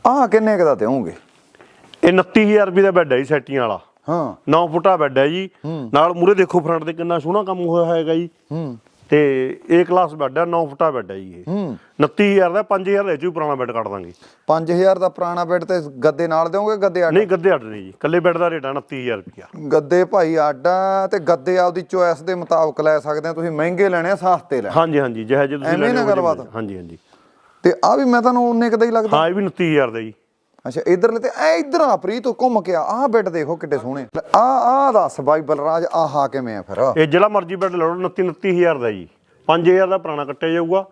ਆ ਕਿੰਨੇ ਕੁ ਦਾ ਦੇਵੋਗੇ ਇਹ 29000 ਰੁਪਏ ਦਾ ਬੈੱਡ ਹੈ ਸੈਟੀਆਂ ਵਾਲਾ। ਹਾਂ। 9 ਫੁੱਟਾ ਬੈੱਡ ਹੈ ਜੀ। ਨਾਲ ਮੂਰੇ ਦੇਖੋ ਫਰੰਟ ਤੇ ਕਿੰਨਾ ਸੋਹਣਾ ਕੰਮ ਹੋਇਆ ਹੈਗਾ ਜੀ। ਹੂੰ। ਤੇ ਏ ਕਲਾਸ ਬੈੱਡ ਹੈ 9 ਫੁੱਟਾ ਬੈੱਡ ਹੈ ਜੀ ਇਹ। ਹੂੰ। 29000 ਦਾ 5000 ਦਾ ਇਹ 'ਚ ਪੁਰਾਣਾ ਬੈੱਡ ਕੱਢ ਦਾਂਗੇ। 5000 ਦਾ ਪੁਰਾਣਾ ਬੈੱਡ ਤੇ ਗੱਦੇ ਨਾਲ ਦਿਓਗੇ ਗੱਦੇ ਅੱਡ? ਨਹੀਂ ਗੱਦੇ ਅੱਡ ਨਹੀਂ ਜੀ। ਕੱਲੇ ਬੈੱਡ ਦਾ ਰੇਟ ਹੈ 29000 ਰੁਪਇਆ। ਗੱਦੇ ਭਾਈ ਆਡਾ ਤੇ ਗੱਦੇ ਆਪਦੀ ਚੋਇਸ ਦੇ ਮੁਤਾਬਕ ਲੈ ਸਕਦੇ ਆ। ਤੁਸੀਂ ਮਹਿੰਗੇ ਲੈਣੇ ਆ ਸਸਤੇ ਲੈਣੇ ਹਾਂਜੀ ਹਾਂਜੀ ਜਿਹੇ ਜਿਹੇ ਤੁਸੀਂ ਐਵੇਂ ਲੈਣੇ ਨਾ ਗੱਲਬਾਤ। ਹਾਂਜੀ ਹਾਂਜੀ। ਤੇ ਆ ਵੀ ਮੈਂ ਤੁਹਾਨੂੰ ਉਹਨੇ ਕਦਾ ਹੀ ਲੱਗਦਾ। ਹਾਂ ਇਹ ਵੀ 29000 ਦਾ ਜੀ। ਅੱਛਾ, ਇਧਰਲੇ ਤੇ ਐ ਇਧਰ ਆ ਪ੍ਰੀਤ, ਘੁੰਮ ਕੇ ਆ। ਆਹ ਬੈੱਡ ਦੇਖੋ ਕਿੱਡੇ ਸੋਹਣੇ। ਆ ਆ ਦੱਸ ਬਾਈ ਬਲਰਾਜ, ਆਹਾ ਕਿਵੇਂ ਆ ਫਿਰ? ਇਹ ਜਿਹੜਾ ਮਰਜ਼ੀ ਬੈੱਡ ਲੈ ਲਓ 29 29000 ਦਾ ਜੀ। 5000 ਦਾ ਪੁਰਾਣਾ ਕੱਟਿਆ ਜਾਊਗਾ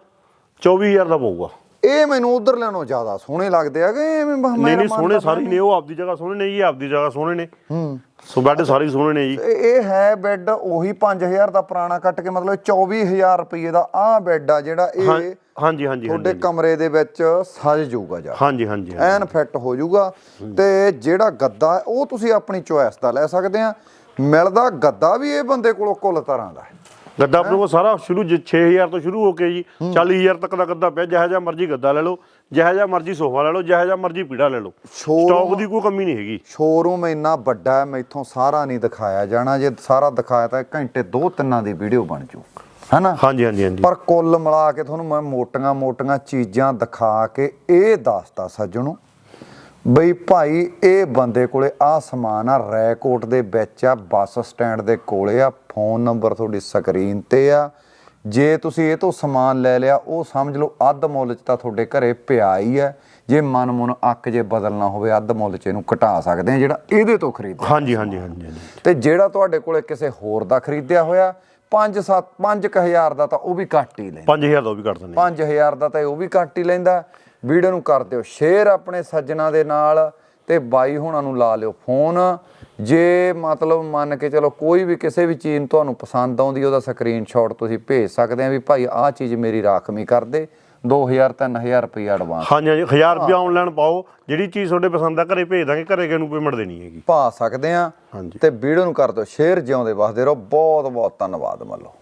24000 ਦਾ ਪਊਗਾ। ਇਹ ਮੈਨੂੰ ਉਧਰ ਲੈਣੋਂ ਜ਼ਿਆਦਾ ਸੋਹਣੇ ਲੱਗਦੇ ਆ ਕਿ ਐਵੇਂ ਨਹੀਂ ਨਹੀਂ ਸੋਹਣੇ ਸਾਰੇ ਨੇ ਉਹ ਆਪਦੀ ਜਗ੍ਹਾ ਸੋਹਣੇ ਨੇ ਜੀ ਇਹ ਆਪਦੀ ਜਗ੍ਹਾ ਸੋਹਣੇ ਨੇ। ਹੂੰ। ਸੋ ਬੈੱਡ ਸਾਰੇ ਸੋਹਣੇ ਨੇ ਜੀ। ਇਹ ਹੈ ਬੈੱਡ ਉਹੀ 5000 ਦਾ ਪੁਰਾਣਾ ਕੱਟ ਕੇ ਮਤਲਬ 24000 ਰੁਪਏ ਦਾ ਆ ਬੈੱਡ ਆ ਜਿਹੜਾ ਇਹ ਹਾਂਜੀ ਹਾਂਜੀ ਤੁਹਾਡੇ ਕਮਰੇ ਦੇ ਵਿੱਚ ਸਜ ਜਾਊਗਾ ਜਾ ਹਾਂਜੀ ਹਾਂਜੀ। ਐਨ ਫਿੱਟ ਹੋ ਜਾਊਗਾ। ਤੇ ਜਿਹੜਾ ਗੱਦਾ ਉਹ ਤੁਸੀਂ ਆਪਣੀ ਚੋਇਸ ਦਾ ਲੈ ਸਕਦੇ ਆ। ਮਿਲਦਾ ਗੱਦਾ ਵੀ ਇਹ ਬੰਦੇ ਕੋਲੋਂ ਕੁੱਲ ਤਰ੍ਹਾਂ ਦਾ ਹੈ। ਗੱਦਾ ਆਪਣੇ ਕੋਲ ਸਾਰਾ ਸ਼ੁਰੂ ਜ- 6000 ਤੋਂ ਸ਼ੁਰੂ ਹੋ ਕੇ ਜੀ 40000 ਤੱਕ ਦਾ ਗੱਦਾ ਪਿਆ ਜਿਹੋ ਜਿਹਾ ਮਰਜ਼ੀ ਗੱਦਾ ਲੈ ਲਓ ਜਿਹੋ ਜਿਹਾ ਮਰਜ਼ੀ ਸੋਫਾ ਲੈ ਲਓ ਜਿਹੋ ਜਿਹਾ ਮਰਜ਼ੀ ਪੀੜਾ ਲੈ ਲਓ। ਸਟਾਕ ਦੀ ਕੋਈ ਕਮੀ ਨਹੀਂ ਹੈਗੀ। ਸ਼ੋਰੂਮ ਇੰਨਾ ਵੱਡਾ ਹੈ ਮੈਥੋਂ ਸਾਰਾ ਨਹੀਂ ਦਿਖਾਇਆ ਜਾਣਾ ਜੇ ਸਾਰਾ ਦਿਖਾਇਆ ਤਾਂ ਘੰਟੇ ਦੋ ਤਿੰਨਾਂ ਦੀ ਵੀਡੀਓ ਬਣ ਜੂ ਹੈਨਾ? ਹਾਂਜੀ ਹਾਂਜੀ ਹਾਂਜੀ। ਪਰ ਕੁੱਲ ਮਿਲਾ ਕੇ ਤੁਹਾਨੂੰ ਮੈਂ ਮੋਟੀਆਂ ਮੋਟੀਆਂ ਚੀਜ਼ਾਂ ਦਿਖਾ ਕੇ ਇਹ ਦੱਸਦਾ ਸੱਜਣੋ ਬਈ ਭਾਈ ਇਹ ਬੰਦੇ ਕੋਲੇ ਆ ਸਮਾਨ ਆ ਰੈਕੋਟ ਦੇ ਵਿੱਚ ਆ ਬੱਸ ਸਟੈਂਡ ਦੇ ਕੋਲੇ ਆ ਫੋਨ ਨੰਬਰ ਤੁਹਾਡੀ ਸਕਰੀਨ ਤੇ ਆ। ਜੇ ਤੁਸੀਂ ਇਹ ਤੋਂ ਸਮਾਨ ਲੈ ਲਿਆ ਉਹ ਸਮਝ ਲਓ ਅੱਧ ਮੁੱਲ 'ਚ ਤਾਂ ਤੁਹਾਡੇ ਘਰੇ ਪਿਆ ਹੀ ਹੈ ਜੇ ਮਨ ਮੁਨ ਅੱਕ ਜੇ ਬਦਲਣਾ ਹੋਵੇ ਅੱਧ ਮੁੱਲ 'ਚ ਇਹਨੂੰ ਘਟਾ ਸਕਦੇ ਆ ਜਿਹੜਾ ਇਹਦੇ ਤੋਂ ਖਰੀਦ ਹਾਂਜੀ ਹਾਂਜੀ ਹਾਂਜੀ ਤੇ ਜਿਹੜਾ ਤੁਹਾਡੇ ਕੋਲੇ ਕਿਸੇ ਹੋਰ ਦਾ ਖਰੀਦਿਆ ਹੋਇਆ 5 7 5000 ਦਾ ਤਾਂ ਉਹ ਵੀ ਘੱਟ ਹੀ ਲੈਂਦਾ। 5000 ਦਾ ਉਹ ਵੀ ਕਰ ਦਿੰਦੇ 5000 ਦਾ ਤਾਂ ਉਹ ਵੀ ਘੱਟ ਹੀ ਲੈਂਦਾ। ਵੀਡੀਓ ਨੂੰ ਕਰ ਦਿਓ ਸ਼ੇਅਰ ਆਪਣੇ ਸੱਜਣਾ ਦੇ ਨਾਲ ਤੇ ਬਾਈ ਹੁਣਾਂ ਨੂੰ ਲਾ ਲਿਓ ਫੋਨ ਜੇ ਮਤਲਬ ਮੰਨ ਕੇ ਚਲੋ ਕੋਈ ਵੀ ਕਿਸੇ ਵੀ ਚੀਜ਼ ਨੂੰ ਤੁਹਾਨੂੰ ਪਸੰਦ ਆਉਂਦੀ ਉਹਦਾ ਸਕਰੀਨਸ਼ਾਟ ਤੁਸੀਂ ਭੇਜ ਸਕਦੇ ਆ ਵੀ ਭਾਈ ਆਹ ਚੀਜ਼ ਮੇਰੀ ਰਾਖਵੀਂ ਕਰ ਦੇ 2000 3000 ਰੁਪਏ ਐਡਵਾਂਸ ਹਾਂਜੀ ਹਾਂਜੀ 1000 ਰੁਪਏ ਆਨਲਾਈਨ ਪਾਓ ਜਿਹੜੀ ਚੀਜ਼ ਤੁਹਾਡੇ ਪਸੰਦ ਆ ਘਰੇ ਭੇਜ ਦਾਂਗੇ ਘਰੇ ਕਿਹਨੂੰ ਪੇਮੈਂਟ ਦੇਣੀ ਹੈਗੀ। ਪਾ ਸਕਦੇ ਆ ਹਾਂਜੀ। ਤੇ ਵੀਡੀਓ ਨੂੰ ਕਰ ਦਿਓ ਸ਼ੇਅਰ ਜਿਉਂਦੇ ਵਸਦੇ ਰਹੋ। ਬਹੁਤ ਬਹੁਤ ਧੰਨਵਾਦ ਮੱਲੋ।